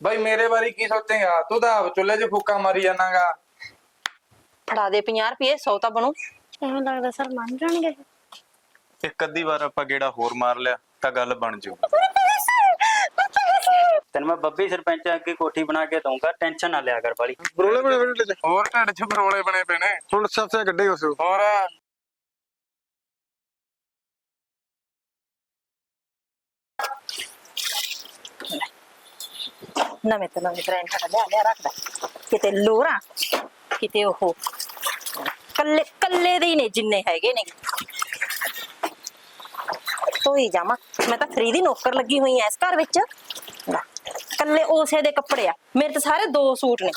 ਬਾਈ ਮੇਰੇ ਬਾਰੇ ਕੀ ਸੋਚੇਗਾ ਤੂੰ ਤਾਂ ਆਪ ਚੁੱਲ੍ਹੇ 'ਚ ਫੂਕਾ ਮਾਰੀ ਜਾਣਾਗਾ। ਫੜਾ ਦੇ 50 ਰੁਪਏ 100 ਤਾਂ ਬਣੂ। ਐਵੇਂ ਲੱਗਦਾ ਸਰ ਮੰਨ ਜਾਣਗੇ। ਇੱਕ ਅੱਧੀ ਵਾਰ ਆਪਾਂ ਗੇੜਾ ਹੋਰ ਮਾਰ ਲਿਆ ਤਾਂ ਗੱਲ ਬਣ ਜੂ। ਤੈਨੂੰ ਮੈਂ ਬੱਬੀ ਸਰਪੰਚ ਅੱਗੇ ਕੋਠੀ ਬਣਾ ਕੇ ਦਊਂਗਾ ਟੈਨਸ਼ਨ ਨਾ ਲਿਆ ਕਰ ਵਾਲੀ ਬਰੋਲੇ ਬਣੇ ਬਣੇ ਤੇ ਹੋਰ ਢੱਡ 'ਚ ਬਰੋਲੇ ਬਣੇ ਪਏ ਨੇ। ਹੁਣ ਸਭ ਸੇ ਗੱਡੇ ਉਸ ਹੋਰ ਨਵੇਂ ਤੋਂ ਨਵੇਂ ਬ੍ਰਾਂਡ ਸਾਡਾ ਲਿਆ ਲਿਆ ਰੱਖਦਾ ਕਿਤੇ ਲੋਰਾ ਕਿਤੇ ਉਹ ਕੱਲੇ ਕੱਲੇ ਦੇ ਹੀ ਨੇ ਜਿੰਨੇ ਹੈਗੇ ਨੇ ਤੋਈ ਜਾਮਾ ਮੈਂ ਤਾਂ ਫਰੀ ਦੀ ਨੌਕਰ ਲੱਗੀ ਹੋਈ ਐ ਇਸ ਘਰ ਵਿੱਚ ਕੱਲੇ ਉਸੇ ਦੇ ਕੱਪੜੇ ਆ ਮੇਰੇ ਤਾਂ ਸਾਰੇ ਦੋ ਸੂਟ ਨੇ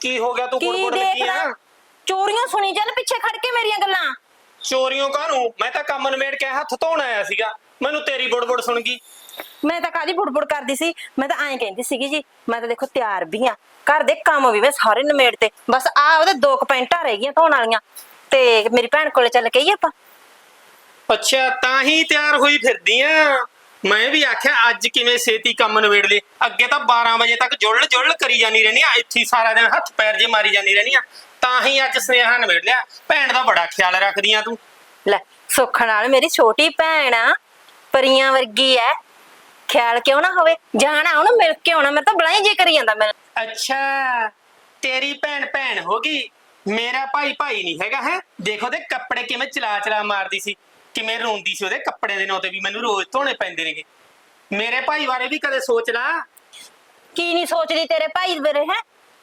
ਕੀ ਹੋ ਗਿਆ ਤੂੰ ਕੀ ਗੁੜ ਲੱਗੀ ਦੇਖਦਾ ਆ ਚੋਰੀਆਂ ਸੁਣੀ ਚੱਲ ਪਿੱਛੇ ਖੜ ਕੇ ਮੇਰੀਆਂ ਗੱਲਾਂ ਚੋਰੀਆਂ ਕਾਹਨੂੰ ਮੈਂ ਤਾਂ ਕੰਮ ਨਵੇੜ ਕੇ ਹੱਥ ਧੋਣ ਆਇਆ ਸੀਗਾ ਮੈਨੂੰ ਤੇਰੀ ਬੁੜਬੁੜ ਸੁਣ ਗਈ। ਮੈਂ ਤਾਂ ਕਾਦੀ ਬੁੜਬੁੜ ਕਰਦੀ ਸੀ? ਮੈਂ ਤਾਂ ਐਂ ਕਹਿੰਦੀ ਸੀਗੀ ਜੀ ਮੈਂ ਤਾਂ ਦੇਖੋ ਤਿਆਰ ਵੀ ਆ ਘਰ ਦੇ ਕੰਮ ਵੀ ਮੈਂ ਸਾਰੇ ਨਿਮੇੜ ਤੇ। ਬਸ ਆ ਉਹਦੇ ਦੋ ਕੁ ਪੈਂਟਾਂ ਰਹਿ ਗਈਆਂ ਧੋਣ ਵਾਲੀਆਂ। ਤੇ ਮੇਰੀ ਭੈਣ ਕੋਲੇ ਚੱਲ ਕੇ ਆਈਏ ਆਪਾਂ। ਅੱਛਾ ਤਾਂ ਹੀ ਤਿਆਰ ਹੋਈ ਫਿਰਦੀ ਆ ਮੈਂ ਵੀ ਆਖਿਆ ਅੱਜ ਕਿਵੇਂ ਛੇਤੀ ਕੰਮ ਨਵੇੜ ਲੇ ਅੱਗੇ ਤਾਂ 12 ਵਜੇ ਤੱਕ ਜੁੜਲ ਜੁੜਲ ਕਰੀ ਜਾਨੀ ਰਹਿਣੀ ਆ। ਇੱਥੇ ਹੀ ਸਾਰਾ ਦਿਨ ਹੱਥ ਪੈਰ ਜੇ ਮਾਰੀ ਜਾਨੀ ਰਹਿਣੀ ਆ। ਤਾਂ ਹੀ ਅੱਜ ਸੁਨੇਹਾ ਨਵੇੜ ਲਿਆ। ਭੈਣ ਦਾ ਬੜਾ ਖਿਆਲ ਰੱਖਦੀ ਆ ਤੂੰ। ਲੈ ਸੁੱਖ ਨਾਲ ਮੇਰੀ ਛੋਟੀ ਭੈਣ ਆ। ਪਰੀਆਂ ਵਰਗੀ ਐ। ਖਿਆਲ ਕਿਉਂ ਨਾ ਹੋਵੇ? ਜਾਣਾ ਉਹਨੂੰ ਮਿਲ ਕੇ ਆਉਣਾ। ਮੈਂ ਤਾਂ ਬਲਾਈ ਜੇ ਕਰੀ ਜਾਂਦਾ ਮੈਂ। ਅੱਛਾ ਤੇਰੀ ਭੈਣ ਭੈਣ ਹੋ ਗਈ। ਮੇਰਾ ਭਾਈ ਭਾਈ ਨਹੀਂ ਹੈਗਾ ਹੈ? ਦੇਖੋ ਤੇ ਕੱਪੜੇ ਕਿਵੇਂ ਚਲਾ ਚਲਾ ਮਾਰਦੀ ਸੀ। ਕਿਵੇਂ ਰੋਂਦੀ ਸੀ ਉਹਦੇ ਕੱਪੜੇ ਦੇ ਨਾਂ ਤੇ ਵੀ ਮੈਨੂੰ ਰੋਜ਼ ਧੋਣੇ ਪੈਂਦੇ ਨੇਗੇ। ਮੇਰੇ ਭਾਈ ਬਾਰੇ ਵੀ ਕਦੇ ਸੋਚ ਲਾ। ਕੀ ਨਹੀਂ ਸੋਚਦੀ ਤੇਰੇ ਭਾਈ ਬਾਰੇ ਹੈ?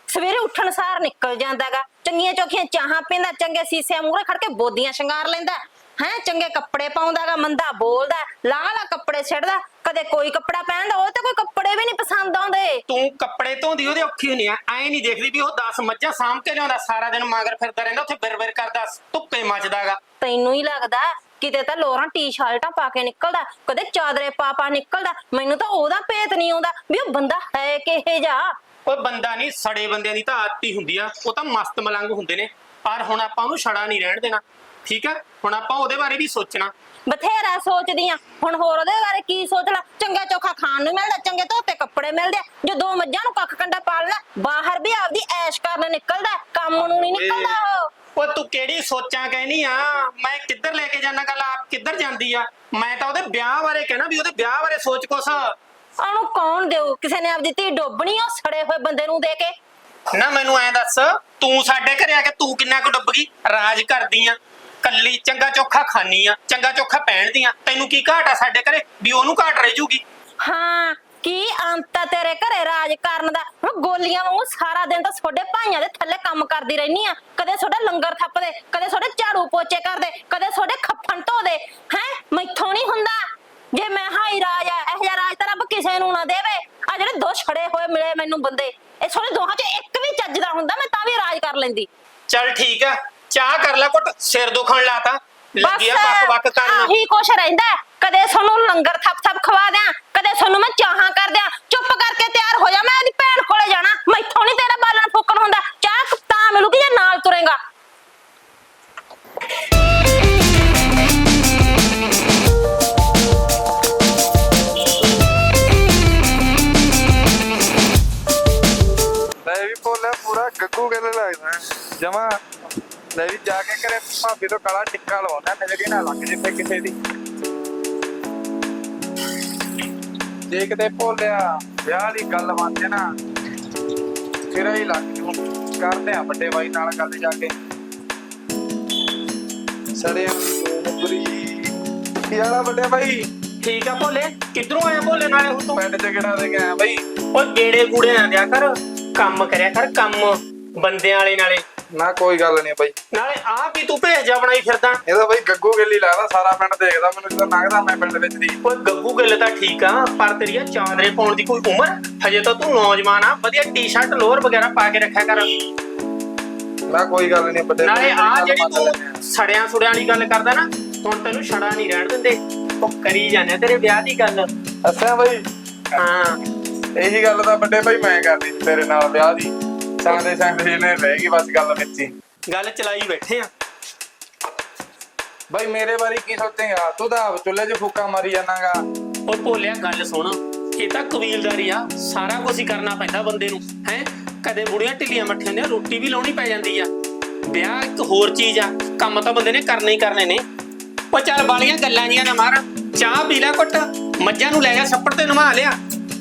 ਸਵੇਰੇ ਉੱਠਣ ਸਾਰ ਨਿਕਲ ਜਾਂਦਾਗਾ। ਚੰਗੀਆਂ ਚੋਖੀਆਂ ਚਾਹਾਂ ਪੀਂਦਾ ਚੰਗੇ ਸੀਸੇ ਮੂਹਰੇ ਖੜ ਕੇ ਬੋਦੀਆਂ ਸ਼ਿੰਗਾਰ ਲੈਂਦਾ। ਹੈ ਚੰਗੇ ਕੱਪੜੇ ਪਾਉਂਦਾਗਾ ਮੰਦਾ ਬੋਲਦਾ ਲਾ ਲਾ ਕੱਪੜੇ ਛੱਡਦਾ ਕਦੇ ਕੋਈ ਕੱਪੜਾ ਪਹਿਨਦਾ ਉਹ ਤੇ ਕੋਈ ਕੱਪੜੇ ਵੀ ਨਹੀਂ ਪਸੰਦ ਆਉਂਦੇ। ਤੂੰ ਕੱਪੜੇ ਧੋਂਦੀ ਉਹਦੇ ਔਖੀ ਹੁੰਦੀ ਆ। ਐ ਨਹੀਂ ਦੇਖਦੀ ਵੀ ਉਹ 10 ਮੱਝਾਂ ਸਾਂਭ ਕੇ ਲਿਆਉਂਦਾ ਸਾਰਾ ਦਿਨ ਮਾਗਰ ਫਿਰਦਾ ਰਹਿੰਦਾ ਉੱਥੇ ਬਿਰ-ਬਿਰ ਕਰਦਾ ਧੁੱਪੇ ਮੱਚਦਾਗਾ। ਤੈਨੂੰ ਹੀ ਲੱਗਦਾ ਕਿਤੇ ਤਾਂ ਲੋਰਾਂ ਟੀ-ਸ਼ਰਟਾਂ ਪਾ ਕੇ ਨਿਕਲਦਾ ਕਦੇ ਚਾਦਰੇ ਪਾ ਪਾ ਨਿਕਲਦਾ ਮੈਨੂੰ ਤਾਂ ਉਹਦਾ ਭੇਤ ਨਹੀਂ ਆਉਂਦਾ ਵੀ ਉਹ ਬੰਦਾ ਹੈ ਕਿਹੇ ਜਾ ਉਹ ਬੰਦਾ ਨਹੀਂ ਸੜੇ ਬੰਦਿਆਂ ਦੀ ਤਾਂ ਆਦਤ ਹੀ ਹੁੰਦੀ ਆ ਉਹ ਤਾਂ ਮਸਤ ਮਲੰਗ ਹੁੰਦੇ ਨੇ ਪਰ ਹੁਣ ਆਪਾਂ ਉਹਨੂੰ ਛੜਾ ਨਹੀਂ ਰਹਿਣ ਦੇਣਾ। ਠੀਕ ਆ ਹੁਣ ਆਪਾਂ ਉਹਦੇ ਬਾਰੇ ਵੀ ਸੋਚਣਾ। ਬਥੇਰਾ ਸੋਚਦੀ ਆ। ਹੁਣ ਹੋਰ ਉਹਦੇ ਬਾਰੇ ਕੀ ਸੋਚਣਾ? ਚੰਗਾ ਚੋਖਾ ਖਾਣ ਨੂੰ ਮਿਲਦਾ ਚੰਗੇ ਧੋਤੇ ਕੱਪੜੇ ਮਿਲਦੇ ਆ। ਜੋ ਦੋ ਮੱਝਾਂ ਨੂੰ ਕੱਖ ਕੰਡਾ ਪਾਲਣਾ ਬਾਹਰ ਵੀ ਆਪਦੀ ਐਸ਼ ਕਰਨ ਨਿਕਲਦਾ ਕੰਮ ਨੂੰ ਨਹੀਂ ਨਿਕਲਦਾ ਉਹ। ਉਹ ਤੂੰ ਕਿਹੜੀ ਸੋਚਾਂ ਕਹਿਨੀ ਆ? ਮੈਂ ਕਿੱਧਰ ਲੈ ਕੇ ਜਾਣਾ ਗੱਲ? ਆਪ ਕਿੱਧਰ ਜਾਂਦੀ ਆ? ਮੈਂ ਤਾਂ ਉਹਦੇ ਵਿਆਹ ਬਾਰੇ ਕਹਿਣਾ ਵੀ ਉਹਦੇ ਵਿਆਹ ਬਾਰੇ ਸੋਚ ਕੁਛ। ਉਹਨੂੰ ਕੌਣ ਦੇਊ? ਕਿਸੇ ਨੇ ਆਪਦੀ ਧੀ ਡੋਬਣੀ ਆ ਸੜੇ ਹੋਏ ਬੰਦੇ ਨੂੰ ਦੇ ਕੇ? ਨਾ ਮੈਨੂੰ ਐਂ ਦੱਸ ਤੂੰ ਸਾਡੇ ਘਰੇ ਆ ਕੇ ਤੂੰ ਕਿੰਨਾ ਕੁ ਡੁੱਬ ਗਈ? ਰਾਜ ਕਰਦੀ ਆ। ਕੱਲੀ ਚੰਗਾ ਚੋਖਾ ਖਾਨੀ ਆ ਚੰਗਾ ਚੋਖਾ ਪਹਿਨਦੀ ਆ। ਤੈਨੂੰ ਕੀ ਘਾਟ ਆ ਸਾਡੇ ਘਰੇ? ਵੀ ਉਹਨੂੰ ਘਾਟ ਰਹਿ ਜੂਗੀ। ਹਾਂ ਕੀ ਅੰਤ ਆ ਤੇਰੇ ਘਰੇ ਰਾਜ ਕਰਨ ਦਾ? ਹੁਣ ਗੋਲੀਆਂ ਵਾਂਗੂ ਸਾਰਾ ਦਿਨ ਤਾਂ ਤੁਹਾਡੇ ਭਾਈਆਂ ਦੇ ਥੱਲੇ ਕੰਮ ਕਰਦੀ ਰਹਿਨੀ ਆ। ਕਦੇ ਤੁਹਾਡੇ ਲੰਗਰ ਥੱਪਦੇ ਕਦੇ ਤੁਹਾਡੇ ਝਾੜੂ ਪੋਚੇ ਕਰਦੇ ਕਦੇ ਤੁਹਾਡੇ ਖੱਫਣ ਧੋਦੇ। ਹੈ? ਮੈਥੋਂ ਨਹੀਂ ਹੁੰਦਾ। ਜੇ ਮੈਂ ਹਾਈ ਰਾਜ ਆ ਇਹ ਜਿਹਾ ਰਾਜ ਤਾਂ ਰੱਬ ਕਿਸੇ ਨੂੰ ਨਾ ਦੇਵੇ। ਆ ਜਿਹੜੇ ਦੋ ਛੜੇ ਹੋਏ ਮਿਲੇ ਮੈਨੂੰ ਬੰਦੇ ਇਹ ਤੁਹਾਡੇ ਦੋਹਾਂ ਚ ਇੱਕ ਵੀ ਚੱਜ ਦਾ ਹੁੰਦਾ ਮੈਂ ਤਾਂ ਵੀ ਰਾਜ ਕਰ ਲੈਂਦੀ। ਚੱਲ ਠੀਕ ਆ। ਚਾਹ ਕਰ ਲੈ ਘੁੱਟ ਸਿਰ ਦੁਖਣ ਲਾਤਾ ਲੱਗੀ ਆ ਬੱਕ ਬੱਕ ਕਰਨ ਆਹੀ ਕੁਛ ਰਹਿੰਦਾ ਹੈ। ਕਦੇ ਤੁਹਾਨੂੰ ਲੰਗਰ ਥੱਪ ਥੱਪ ਖਵਾ ਦਿਆਂ ਕਦੇ ਤੁਹਾਨੂੰ ਮੈਂ ਚਾਹਾਂ ਕਰ ਭਾਬੀ ਤੋਂ ਕਾਲਾ ਟਿੱਕਾ ਲਵਾਉਣਾ ਨਜ਼ਰ ਨਾ ਲੱਗ ਜਿੱਥੇ ਕਿਸੇ ਦੀ। ਜੇ ਕਿਤੇ ਭੋਲਿਆ ਵਿਆਹ ਦੀ ਗੱਲ ਬਣਦੇ ਨਾ ਫਿਰ ਹੀ ਲੱਗ ਜੂ ਕਰਦੇ ਆ ਵੱਡੇ ਬਾਈ ਨਾਲ ਗੱਲ ਜਾ ਕੇ। ਸੜੇ ਬੁਰੀ ਕੀ ਹਾਲਾ ਵੱਡੇ ਬਾਈ? ਠੀਕ ਆ ਭੋਲੇ ਕਿੱਧਰੋਂ ਆਇਆ ਭੋਲੇ ਨਾਲੇ ਹੁਣ ਤੂੰ? ਪਿੰਡ ਚ ਕਿਹੜਾ ਦੇ ਗਿਆ ਬਾਈ? ਉਹ ਗੇੜੇ ਗੂੜੇ ਆ ਦਿਆ ਕਰ ਕੰਮ ਕਰਿਆ ਕਰ ਕੰਮ ਬੰਦਿਆਂ ਵਾਲੇ ਨਾਲੇ। ਨਾ ਕੋਈ ਗੱਲ ਨਹੀਂ ਬਾਈ। ਨਾਲੇ ਆ ਵੀ ਤੂੰ ਭੇਜਾ ਬਣਾਈ ਫਿਰਦਾ। ਇਹਦਾ ਬਾਈ ਗੱਗੂ ਗਿੱਲੀ ਲੱਗਦਾ ਸਾਰਾ ਪਿੰਡ ਦੇਖਦਾ ਮੈਨੂੰ ਜਦੋਂ ਲੰਘਦਾ ਮੈਂ ਪਿੰਡ ਵਿੱਚ ਦੀ ਓਏ ਗੱਗੂ ਗੱਲ ਤਾਂ ਠੀਕ ਆ ਪਰ ਤੇਰੀ ਆ ਚਾਦਰੇ ਪਾਉਣ ਦੀ ਕੋਈ ਉਮਰ? ਹਜੇ ਤਾਂ ਤੂੰ ਨੌਜਵਾਨ ਆ ਵਧੀਆ ਟੀ-ਸ਼ਰਟ ਲੋਅਰ ਵਗੈਰਾ ਪਾ ਕੇ ਰੱਖਿਆ ਕਰ। ਨਾ ਕੋਈ ਗੱਲ ਨਹੀਂ ਵੱਡੇ ਨਾਲੇ ਆ ਜਿਹੜੀ ਤੂੰ ਸੜਿਆਂ ਸੁੜਿਆਂ ਵਾਲੀ ਗੱਲ ਕਰਦਾ ਨਾ ਹੁਣ ਤੈਨੂੰ ਛੜਾ ਨਹੀਂ ਰਹਿਣ ਦਿੰਦੇ। ਉਹ ਕਰੀ ਜਾਂਦੇ ਤੇਰੇ ਵਿਆਹ ਦੀ ਗੱਲ। ਅੱਛਾ ਬਾਈ। ਹਾਂ। ਇਹੀ ਗੱਲ ਤਾਂ ਵੱਡੇ ਬਾਈ ਮੈਂ ਕਰਨੀ ਸੀ ਤੇਰੇ ਨਾਲ ਵਿਆਹ ਦੀ। ਸਾਂਦੇ ਸਾਂਦੇ ਨੇ ਰਹਿ ਗਈ ਬਸ ਗੱਲ ਵਿੱਚ ਹੀ। ਗੱਲ ਚਲਾਈ ਬੈਠੇ ਆ। ਬਾਈ ਮੇਰੇ ਬਾਰੇ ਕੀ ਸੋਚੇਗਾ ਤੂੰ ਤਾਂ ਆਪ ਚੁੱਲ੍ਹੇ 'ਚ ਫੂਕਾ ਮਾਰੀ ਜਾਣਾਗਾ। ਉਹ ਭੋਲਿਆ ਗੱਲ ਸੁਣ। ਇਹ ਤਾਂ ਕਬੀਲਦਾਰੀ ਆ। ਸਾਰਾ ਕੁਝ ਹੀ ਕਰਨਾ ਪੈਂਦਾ ਬੰਦੇ ਨੂੰ ਹੈ? ਕਦੇ ਬੁੜੀਆਂ ਢਿੱਲੀਆਂ ਮੱਠੀਆਂ ਨੇ ਰੋਟੀ ਵੀ ਲਾਉਣੀ ਪੈ ਜਾਂਦੀ ਆ। ਵਿਆਹ ਇੱਕ ਹੋਰ ਚੀਜ਼ ਆ। ਕੰਮ ਤਾਂ ਬੰਦੇ ਨੇ ਕਰਨੇ ਹੀ ਕਰਨੇ ਨੇ। ਉਹ ਚੱਲ ਬਾਲੀਆਂ ਗੱਲਾਂ ਜੀਆਂ ਨਾ ਮਾਰ। ਚਾਹ ਪੀ ਲੈ ਘੁੱਟ। ਮੱਝਾਂ ਨੂੰ ਲੈ ਜਾ ਛੱਪੜ ਤੇ ਨਵਾ ਲਿਆ।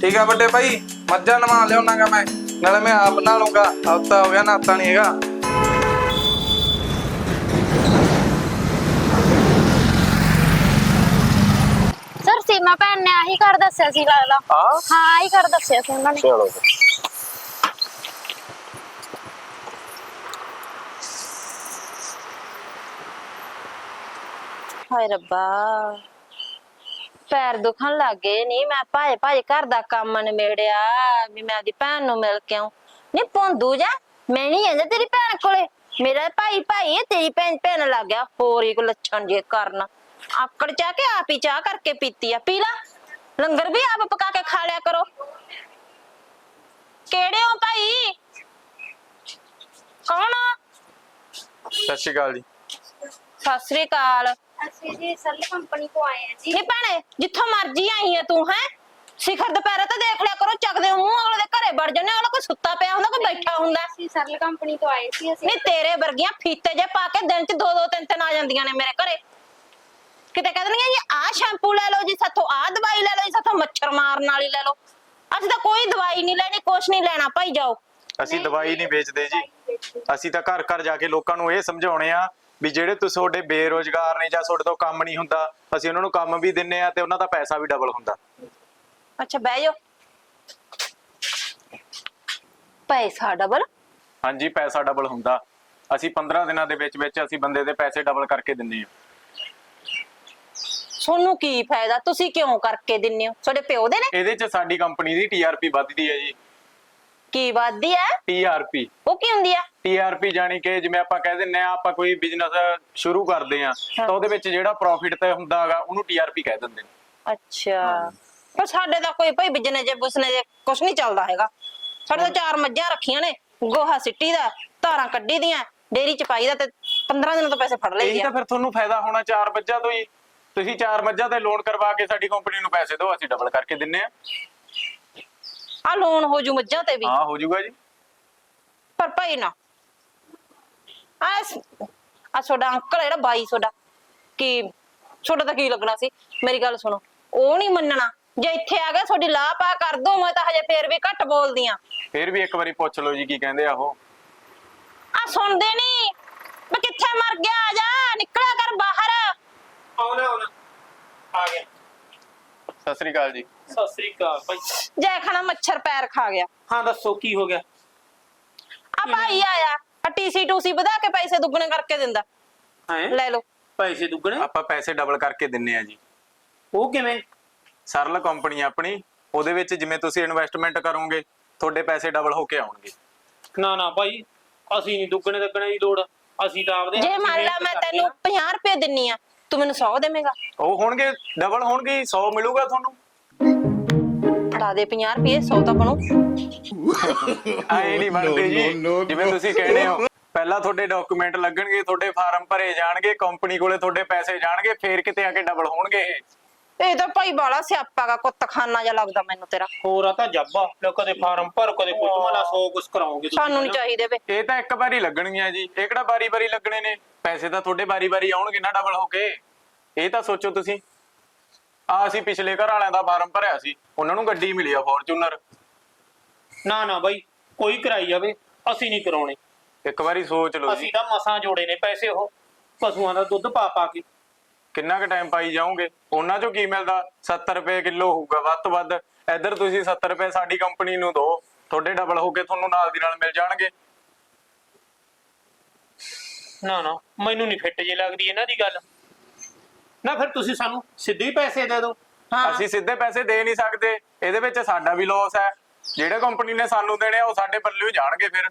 ਠੀਕ ਆ ਵੱਡੇ ਭਾਈ ਮੱਝਾਂ ਨਵਾ ਲਿਆਉਣਾਗਾ ਮੈਂ। ਨਾਲੇ ਮੈਂ ਆਪ ਨਾ ਲਊਂਗਾ। ਹਫਤਾ ਹੋ ਗਿਆ ਨਾਤਾ ਨਹੀਂ ਹੈਗਾ। ਸਰ ਸੀਮਾ ਭੈਣ ਨੇ ਆਹੀ ਕਰ ਦੱਸਿਆ ਸੀ ਲੱਗਦਾ ਹਾਂ? ਹਾਂ ਆਹੀ ਕਰ ਦੱਸਿਆ ਸੀ ਉਹਨਾਂ ਨੇ। ਚਲੋ। ਹਾਏ ਰੱਬਾ। ਪੈਰ ਦੁਖਣ ਲੱਗੇ ਨਹੀਂ ਮੈਂ ਭਾਏ ਭਾਏ ਘਰ ਦਾ ਕੰਮ ਨਿਮੇੜਿਆ ਵੀ ਮੈਂ ਆਪਦੀ ਭੈਣ ਨੂੰ ਮਿਲ ਕੇ ਆਉਂ ਨਹੀਂ ਪੌਂਦੂ ਜਾ ਮੈਂ ਨਹੀਂ ਜਾਂਦਾ ਤੇਰੀ ਭੈਣ ਕੋਲੇ। ਮੇਰਾ ਭਾਈ ਭਾਈ ਹੈ ਤੇਰੀ ਭੈਣ ਭੈਣ ਲੱਗ ਗਿਆ ਹੋਰ ਹੀ ਕੋ ਲੱਛਣ ਜੇ ਕਰਨ। ਆਕੜ ਚਾ ਕੇ ਆਪ ਹੀ ਚਾਹ ਕਰਕੇ ਪੀਤੀ ਆ। ਪੀ ਲਾ ਲੰਗਰ ਵੀ ਆਪ ਪਕਾ ਕੇ ਖਾ ਲਿਆ ਕਰੋ। ਕਿਹੜੇ ਹੋ ਭਾਈ? ਕੌਣ? ਸਤਿ ਸ਼੍ਰੀ ਅਕਾਲ ਜੀ। ਸਤਿ ਸ੍ਰੀ ਅਕਾਲ। ਅਸੀਂ ਜੀ ਸਰ ਕੰਪਨੀ ਤੋਂ ਆਏ ਹਾਂ ਜੀ। ਨਹੀਂ ਭੈਣੇ ਜਿੱਥੋਂ ਮਰਜ਼ੀ ਆਈ ਹੈ ਤੂੰ ਹੈ? ਸਿਖਰ ਦੁਪਹਿਰੇ ਤਾਂ ਦੇਖ ਲਿਆ ਕਰੋ ਚੱਕਦੇ ਹੋ ਮੂੰਹ ਅਗਲੇ ਦੇ ਘਰੇ ਵੜ ਜਾਂਦੇ ਅਗਲਾ ਕੋਈ ਸੁੱਤਾ ਪਿਆ ਹੁੰਦਾ ਕੋਈ ਬੈਠਾ ਹੁੰਦਾ। ਅਸੀਂ ਸਰਲ ਕੰਪਨੀ ਤੋਂ ਆਏ ਸੀ ਅਸੀਂ ਨਹੀਂ ਤੇਰੇ ਵਰਗੀਆਂ ਫੀਤੇ ਜੇ ਪਾ ਕੇ ਦਿਨ ਚ ਦੋ ਦੋ ਤਿੰਨ ਤਿੰਨ ਆ ਜਾਂਦੀਆਂ ਨੇ ਮੇਰੇ ਘਰੇ। ਕਿਤੇ ਕਹਿ ਦਿੰਦੀਆਂ ਜੀ ਆਹ ਸ਼ੈਂਪੂ ਲੈ ਲਓ ਜੀ ਸਾਥੋਂ ਆਹ ਦਵਾਈ ਲੈ ਲਓ ਜੀ ਸਾਥੋਂ ਮੱਛਰ ਮਾਰਨ ਵਾਲੀ ਲੈ ਲਓ। ਅਸੀਂ ਤਾਂ ਕੋਈ ਦਵਾਈ ਨਹੀਂ ਲੈਣੀ ਕੁਛ ਨਹੀਂ ਲੈਣਾ ਭਾਈ ਜਾਓ। ਅਸੀਂ ਦਵਾਈ ਨਹੀਂ ਵੇਚਦੇ ਜੀ। ਅਸੀਂ ਤਾਂ ਘਰ ਘਰ ਜਾ ਕੇ ਲੋਕਾਂ ਨੂੰ ਇਹ ਸਮਝਾਉਣੇ ਆ ਵੀ ਜਿਹੜੇ ਤੁਹਾਡੇ ਬੇਰੋਜ਼ਗਾਰ ਨੇ ਜਾਂ ਤੁਹਾਡੇ ਤੋਂ ਕੰਮ ਨਹੀਂ ਹੁੰਦਾ ਅਸੀਂ ਉਹਨਾਂ ਨੂੰ ਕੰਮ ਵੀ ਦਿੰਨੇ ਆ ਤੇ ਉਹਨਾਂ ਦਾ ਪੈਸਾ ਵੀ ਡਬਲ ਹੁੰਦਾ। ਅੱਛਾ ਬਹਿ ਜਾਓ। ਪੈਸਾ ਡਬਲ ਹਾਂਜੀ ਪੈਸਾ ਡਬਲ ਹੁੰਦਾ। ਅਸੀਂ 15 ਦਿਨਾਂ ਦੇ ਵਿੱਚ ਵਿੱਚ ਅਸੀਂ ਬੰਦੇ ਦੇ ਪੈਸੇ ਡਬਲ ਕਰਕੇ ਦਿੰਨੇ ਆ। ਤੁਹਾਨੂੰ ਕੀ ਫਾਇਦਾ? ਤੁਸੀਂ ਕਿਉਂ ਕਰਕੇ ਦਿੰਨੇ ਹੋ? ਤੁਹਾਡੇ ਪਿਓ ਦੇ ਨੇ? ਇਹਦੇ 'ਚ ਸਾਡੀ ਕੰਪਨੀ ਦੀ ਟੀਆਰਪੀ ਵੱਧਦੀ ਹੈ ਜੀ। ਕੀ ਵਾਦੀ ਹੈ? ਟੀਆਰਪੀ ਉਹ ਕੀ ਹੁੰਦੀ ਆ? ਟੀਆਰਪੀ ਜਾਣੀ ਕਿ ਜਿਵੇਂ ਆਪਾਂ ਕਹਿ ਦਿੰਨੇ ਆ ਆਪਾਂ ਕੋਈ ਬਿਜ਼ਨਸ ਸ਼ੁਰੂ ਕਰਦੇ ਆ ਤਾਂ ਉਹਦੇ ਵਿੱਚ ਜਿਹੜਾ ਪ੍ਰੋਫਿਟ ਤੇ ਹੁੰਦਾ ਹੈਗਾ ਉਹਨੂੰ ਟੀਆਰਪੀ ਕਹਿ ਦਿੰਦੇ ਨੇ। ਅੱਛਾ। ਪਰ ਸਾਡੇ ਤਾਂ ਕੋਈ ਭਾਈ ਬਿਜਨਸ ਜੇ ਬੁਸਨੇ ਜੇ ਕੁਛ ਨਹੀਂ ਚੱਲਦਾ ਹੈਗਾ। ਸਾਡੇ ਤਾਂ ਚਾਰ ਮੱਝਾਂ ਰੱਖੀਆਂ ਨੇ ਗੋਹਾ ਸਿੱਟੀ ਦਾ ਧਾਰਾਂ ਕੱਢੀ ਦੀਆਂ ਡੇਰੀ ਚ ਪਾਈ ਦਾ ਤੇ 15 ਦਿਨਾਂ ਤੋਂ ਪੈਸੇ ਫੜ ਲਏ ਇਹੀ ਤਾਂ ਫਿਰ ਤੁਹਾਨੂੰ ਫਾਇਦਾ ਹੋਣਾ ਚਾਰ ਮੱਝਾਂ ਤੋਂ ਹੀ। ਤੁਸੀਂ ਚਾਰ ਮੱਝਾਂ ਤੇ ਲੋਨ ਕਰਵਾ ਕੇ ਸਾਡੀ ਕੰਪਨੀ ਨੂੰ ਪੈਸੇ ਦਿਓ ਅਸੀਂ ਡਬਲ ਕਰਕੇ ਦਿੰਨੇ ਆ ਆ ਲੋਨ ਹੋ ਜੂ ਮੱਝਾਂ ਤੇ ਵੀ। ਹਾਂ ਹੋ ਜਾਊਗਾ ਜੀ। ਪਰ ਭਾਈ ਨਾ ਆ ਆ ਤੁਹਾਡਾ ਅੰਕਲ ਜਿਹੜਾ ਬਾਈ ਤੁਹਾਡਾ ਕੀ ਤੁਹਾਡਾ ਤਾਂ ਕੀ ਲੱਗਣਾ ਸੀ? ਮੇਰੀ ਗੱਲ ਸੁਣੋ ਉਹ ਨਹੀਂ ਮੰਨਣਾ। ਜੇ ਇੱਥੇ ਆ ਗਿਆ ਤੁਹਾਡੀ ਲਾਹ ਪਾ ਕਰ ਦੋ ਮੈਂ ਤਾਂ ਹਜੇ ਫੇਰ ਵੀ ਘੱਟ ਬੋਲਦੀ ਆ। ਫਿਰ ਵੀ ਇੱਕ ਵਾਰੀ ਪੁੱਛ ਲਓ ਜੀ ਕੀ ਕਹਿੰਦੇ ਆ ਉਹ। ਆ ਸੁਣਦੇ ਨਹੀਂ। ਮੈਂ ਕਿੱਥੇ ਮਰ ਗਿਆ ਆ ਜਾ ਨਿਕਲਿਆ ਕਰ ਬਾਹਰ। ਆਉਣਾ ਆਉਣਾ ਆ ਗਿਆ। ਸਤਿ ਸ੍ਰੀ ਅਕਾਲ ਜੀ। ਸਤਿ ਸ੍ਰੀ ਅਕਾਲ ਭਾਈ। ਜੈ ਖਾਣਾ ਮੱਛਰ ਪੈਰ ਖਾ ਗਿਆ। ਹਾਂ ਦੱਸੋ ਕੀ ਹੋ ਗਿਆ? ਆ ਭਾਈ ਆਇਆ ਆ ਟੀਸੀ ਟੂਸੀ ਵਧਾ ਕੇ ਪੈਸੇ ਦੁੱਗਣੇ ਕਰਕੇ ਦਿੰਦਾ। ਹੈ? ਲੈ ਲਓ। ਪੈਸੇ ਦੁੱਗਣੇ? ਆਪਾਂ ਪੈਸੇ ਡਬਲ ਕਰਕੇ ਦਿੰਨੇ ਆ ਜੀ। ਉਹ ਕਿਵੇਂ? ਸਰਲ ਕੰਪਨੀ ਆ ਆਪਣੀ ਉਹਦੇ ਵਿੱਚ ਜਿਵੇਂ ਤੁਸੀਂ ਇਨਵੈਸਟਮੈਂਟ ਕਰੋਗੇ ਤੁਹਾਡੇ ਪੈਸੇ ਡਬਲ ਹੋ ਕੇ ਆਉਣਗੇ। ਨਾ ਨਾ ਭਾਈ ਅਸੀਂ ਨਹੀਂ ਦੁੱਗਣੇ ਦੁੱਗਣੇ ਦੀ ਲੋੜ। ਅਸੀਂ ਤਾਂ ਆਪਦੇ ਜੇ ਮੰਨ ਲਾ ਮੈਂ ਤੈਨੂੰ 50 ਰੁਪਏ ਦਿੰਨੀ ਆ ਤੂੰ ਮੈਨੂੰ 100 ਦੇਵੇਂਗਾ। ਉਹ ਹੋਣਗੇ ਡਬਲ ਹੋਣਗੇ 100 ਮਿਲੂਗਾ ਤੁਹਾਨੂੰ। ਫੜਾ ਦੇ 50 ਰੁਪਏ 100 ਤਾਂ ਬਣੂ। ਆਏ ਨਹੀਂ ਬਣਦੇ ਜੀ ਜਿਵੇਂ ਤੁਸੀਂ ਕਹਿੰਦੇ ਹੋ। ਪਹਿਲਾਂ ਤੁਹਾਡੇ ਡਾਕੂਮੈਂਟ ਲੱਗਣਗੇ ਤੁਹਾਡੇ ਫਾਰਮ ਭਰੇ ਜਾਣਗੇ ਕੰਪਨੀ ਕੋਲੇ ਤੁਹਾਡੇ ਪੈਸੇ ਜਾਣਗੇ ਫੇਰ ਕਿਤੇ ਆ ਕੇ ਡਬਲ ਹੋਣਗੇ ਇਹ। ਇਹ ਤਾਂ ਭਾਈ ਬਾਲਾ ਸਿਆਪਾਗਾ ਕੁੱਤਖਾਨਾ ਜਿਹਾ ਲੱਗਦਾ ਮੈਨੂੰ ਤੇਰਾ। ਹੋਰ ਆ ਤਾਂ ਜੱਬਾ ਲੋ ਕਦੇ ਫਾਰਮ ਭਰ ਕਦੇ ਕੁਝ ਮਲਾ 100 ਕੁਛ ਕਰਾਉਂਗੇ ਸਾਨੂੰ ਨਹੀਂ। ਚਾਹੀਦੇ ਵੇ। ਇਹ ਤਾਂ ਇੱਕ ਵਾਰੀ ਲੱਗਣਗੀਆਂ ਜੀ। ਇਹ ਕਿਹੜਾ ਵਾਰੀ ਵਾਰੀ ਲੱਗਣੇ ਨੇ? ਪੈਸੇ ਤਾਂ ਤੁਹਾਡੇ ਵਾਰੀ ਵਾਰੀ ਆਉਣਗੇ ਨਾ ਡਬਲ ਹੋ ਕੇ। ਇਹ ਤਾਂ ਸੋਚੋ ਤੁਸੀਂ। ਆ ਅਸੀਂ ਪਿਛਲੇ ਘਰ ਵਾਲਿਆਂ ਦਾ ਫਾਰਮ ਭਰਿਆ ਸੀ ਉਹਨਾਂ ਨੂੰ ਗੱਡੀ ਮਿਲੀ ਆ ਫੋਰਚੂਨਰ। ਨਾ ਨਾ ਬਾਈ ਕੋਈ ਕਰਾਈ ਜਾਵੇ ਅਸੀਂ ਨਹੀਂ ਕਰਾਉਣੇ। ਇੱਕ ਵਾਰੀ ਸੋਚ ਲਓ ਅਸੀਂ ਤਾਂ ਮਸਾਂ ਜੋੜੇ ਨੇ ਪੈਸੇ ਉਹ ਪਸ਼ੂਆਂ ਦਾ ਦੁੱਧ ਪਾ ਪਾ ਕੇ। ਕਿੰਨਾ ਕੁ ਟਾਈਮ ਪਾਈ ਜਾਓਗੇ? ਉਹਨਾਂ ਚੋਂ ਕੀ ਮਿਲਦਾ? 70 ਰੁਪਏ ਕਿਲੋ ਹੋਊਗਾ ਵੱਧ ਤੋਂ ਵੱਧ। ਇੱਧਰ ਤੁਸੀਂ 70 ਰੁਪਏ ਸਾਡੀ ਕੰਪਨੀ ਨੂੰ ਦਿਓ ਤੁਹਾਡੇ ਡਬਲ ਹੋ ਕੇ ਤੁਹਾਨੂੰ ਨਾਲ ਦੀ ਨਾਲ ਮਿਲ ਜਾਣਗੇ। ਨਾ ਨਾ ਮੈਨੂੰ ਨਹੀਂ ਫਿੱਟ ਜੇ ਲੱਗਦੀ ਇਹਨਾਂ ਦੀ ਗੱਲ। ਨਾ ਫਿਰ ਤੁਸੀਂ ਸਾਨੂੰ ਸਿੱਧੇ ਹੀ ਪੈਸੇ ਦੇ ਦਿਓ। ਅਸੀਂ ਸਿੱਧੇ ਪੈਸੇ ਦੇ ਨਹੀਂ ਸਕਦੇ। ਇਹਦੇ ਵਿੱਚ ਸਾਡਾ ਵੀ ਲਾਸ ਹੈ। ਜਿਹੜੇ ਕੰਪਨੀ ਨੇ ਸਾਨੂੰ ਦੇਣੇ ਆ ਉਹ ਸਾਡੇ ਪੱਲੇ ਹੀ ਜਾਣਗੇ ਫਿਰ।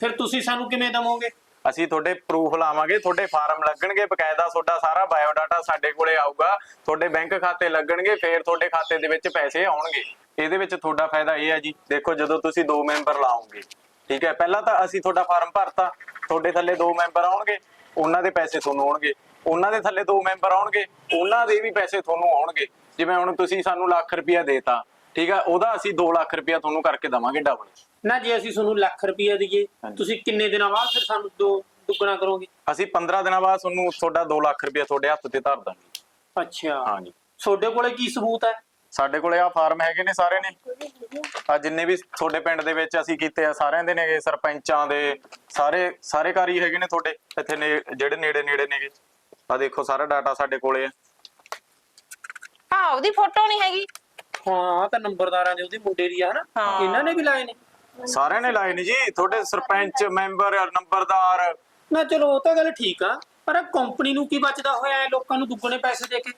ਫਿਰ ਤੁਸੀਂ ਸਾਨੂੰ ਕਿਵੇਂ ਦਵੋਗੇ? ਅਸੀਂ ਤੁਹਾਡੇ ਪ੍ਰੂਫ ਲਾਵਾਂਗੇ ਤੁਹਾਡੇ ਫਾਰਮ ਲੱਗਣਗੇ ਬਕਾਇਦਾ ਤੁਹਾਡਾ ਸਾਰਾ ਬਾਇਓਡਾਟਾ ਸਾਡੇ ਕੋਲੇ ਆਊਗਾ। ਤੁਹਾਡੇ ਬੈਂਕ ਖਾਤੇ ਲੱਗਣਗੇ ਫਿਰ ਤੁਹਾਡੇ ਖਾਤੇ ਦੇ ਵਿੱਚ ਪੈਸੇ ਆਉਣਗੇ। ਇਹਦੇ ਵਿੱਚ ਤੁਹਾਡਾ ਫਾਇਦਾ ਇਹ ਹੈ ਜੀ। ਦੇਖੋ ਜਦੋਂ ਤੁਸੀਂ ਦੋ ਮੈਂਬਰ ਲਾਓਗੇ ਠੀਕ ਹੈ ਪਹਿਲਾਂ ਤਾਂ ਅਸੀਂ ਤੁਹਾਡਾ ਫਾਰਮ ਭਰਤਾ। ਤੁਹਾਡੇ ਥੱਲੇ ਦੋ ਮੈਂਬਰ ਆਉਣਗੇ ਉਹਨਾਂ ਦੇ ਪੈਸੇ ਤੁਹਾਨੂੰ ਆਉਣਗੇ। ਉਹਨਾਂ ਦੇ ਥੱਲੇ ਦੋ ਮੈਂਬਰ ਆਉਣਗੇ ਉਹਨਾਂ ਦੇ ਵੀ ਪੈਸੇ ਤੁਹਾਨੂੰ ਆਉਣਗੇ। ਜਿਵੇਂ ਹੁਣ ਤੁਸੀਂ ਸਾਨੂੰ ਲੱਖ ਰੁਪਇਆ ਦੇਤਾ ਠੀਕ ਆ ਉਹਦਾ ਅਸੀਂ 2 ਲੱਖ ਰੁਪਇਆ ਤੁਹਾਨੂੰ ਕਰਕੇ ਦਵਾਂਗੇ ਡਬਲ ਨਾ ਜੇ ਅਸੀਂ ਤੁਹਾਨੂੰ ਲੱਖ ਰੁਪਇਆ ਦਈਏ ਤੁਸੀਂ ਕਿੰਨੇ ਦਿਨਾਂ ਬਾਅਦ ਫਿਰ ਸਾਨੂੰ ਦੋ ਦੁੱਗਣਾ ਕਰੋਗੇ? ਅਸੀਂ 15 ਦਿਨਾਂ ਬਾਅਦ ਤੁਹਾਨੂੰ ਤੁਹਾਡਾ 2 ਲੱਖ ਰੁਪਇਆ ਤੁਹਾਡੇ ਹੱਥ ਤੇ ਧਰ ਦਾਂਗੇ। ਅੱਛਾ। ਹਾਂਜੀ। ਤੁਹਾਡੇ ਕੋਲੇ ਕੀ ਸਬੂਤ ਹੈ? ਸਾਡੇ ਕੋਲੇ ਆ ਫਾਰਮ ਹੈਗੇ ਨੇ ਸਾਰੇ ਨੇ। ਆ ਜਿੰਨੇ ਵੀ ਤੁਹਾਡੇ ਪਿੰਡ ਦੇ ਵਿੱਚ ਅਸੀਂ ਕੀਤੇ ਆ ਸਾਰਿਆਂ ਦੇ ਨੇਗੇ ਸਰਪੰਚਾਂ ਦੇ ਸਾਰੇ ਸਾਰੇ ਹੀ ਹੈਗੇ ਨੇ ਤੁਹਾਡੇ ਇੱਥੇ ਨੇ ਜਿਹੜੇ ਨੇੜੇ ਨੇੜੇ ਨੇਗੇ। ਆ ਦੇਖੋ ਸਾਰਾ ਡਾਟਾ ਸਾਡੇ ਕੋਲੇ ਆ। ਹਾਂ ਉਹਦੀ ਫੋਟੋ ਨਹੀਂ ਹੈਗੀ। ਹਾਂ ਤਾਂ ਨੰਬਰਦਾਰਾਂ ਦੇ ਉਹਦੇ ਮੁੰਡੇ ਦੀ ਆ ਹਨਾ ਹਾਂ। ਇਹਨਾਂ ਨੇ ਵੀ ਲਾਏ ਨੇ। ਸਾਰਿਆਂ ਨੇ ਲਾਏ ਨੇ ਜੀ। ਤੁਹਾਡੇ ਸਰਪੰਚ ਮੈਂਬਰ ਨੰਬਰਦਾਰ। ਨਾ ਚਲੋ ਉਹ ਤਾਂ ਗੱਲ ਠੀਕ ਆ ਪਰ ਕੰਪਨੀ ਨੂੰ ਕੀ ਬਚਦਾ ਹੋਇਆ ਹੈ? ਲੋਕਾਂ ਨੂੰ ਦੁੱਗਣੇ ਪੈਸੇ ਦੇ ਕੇ।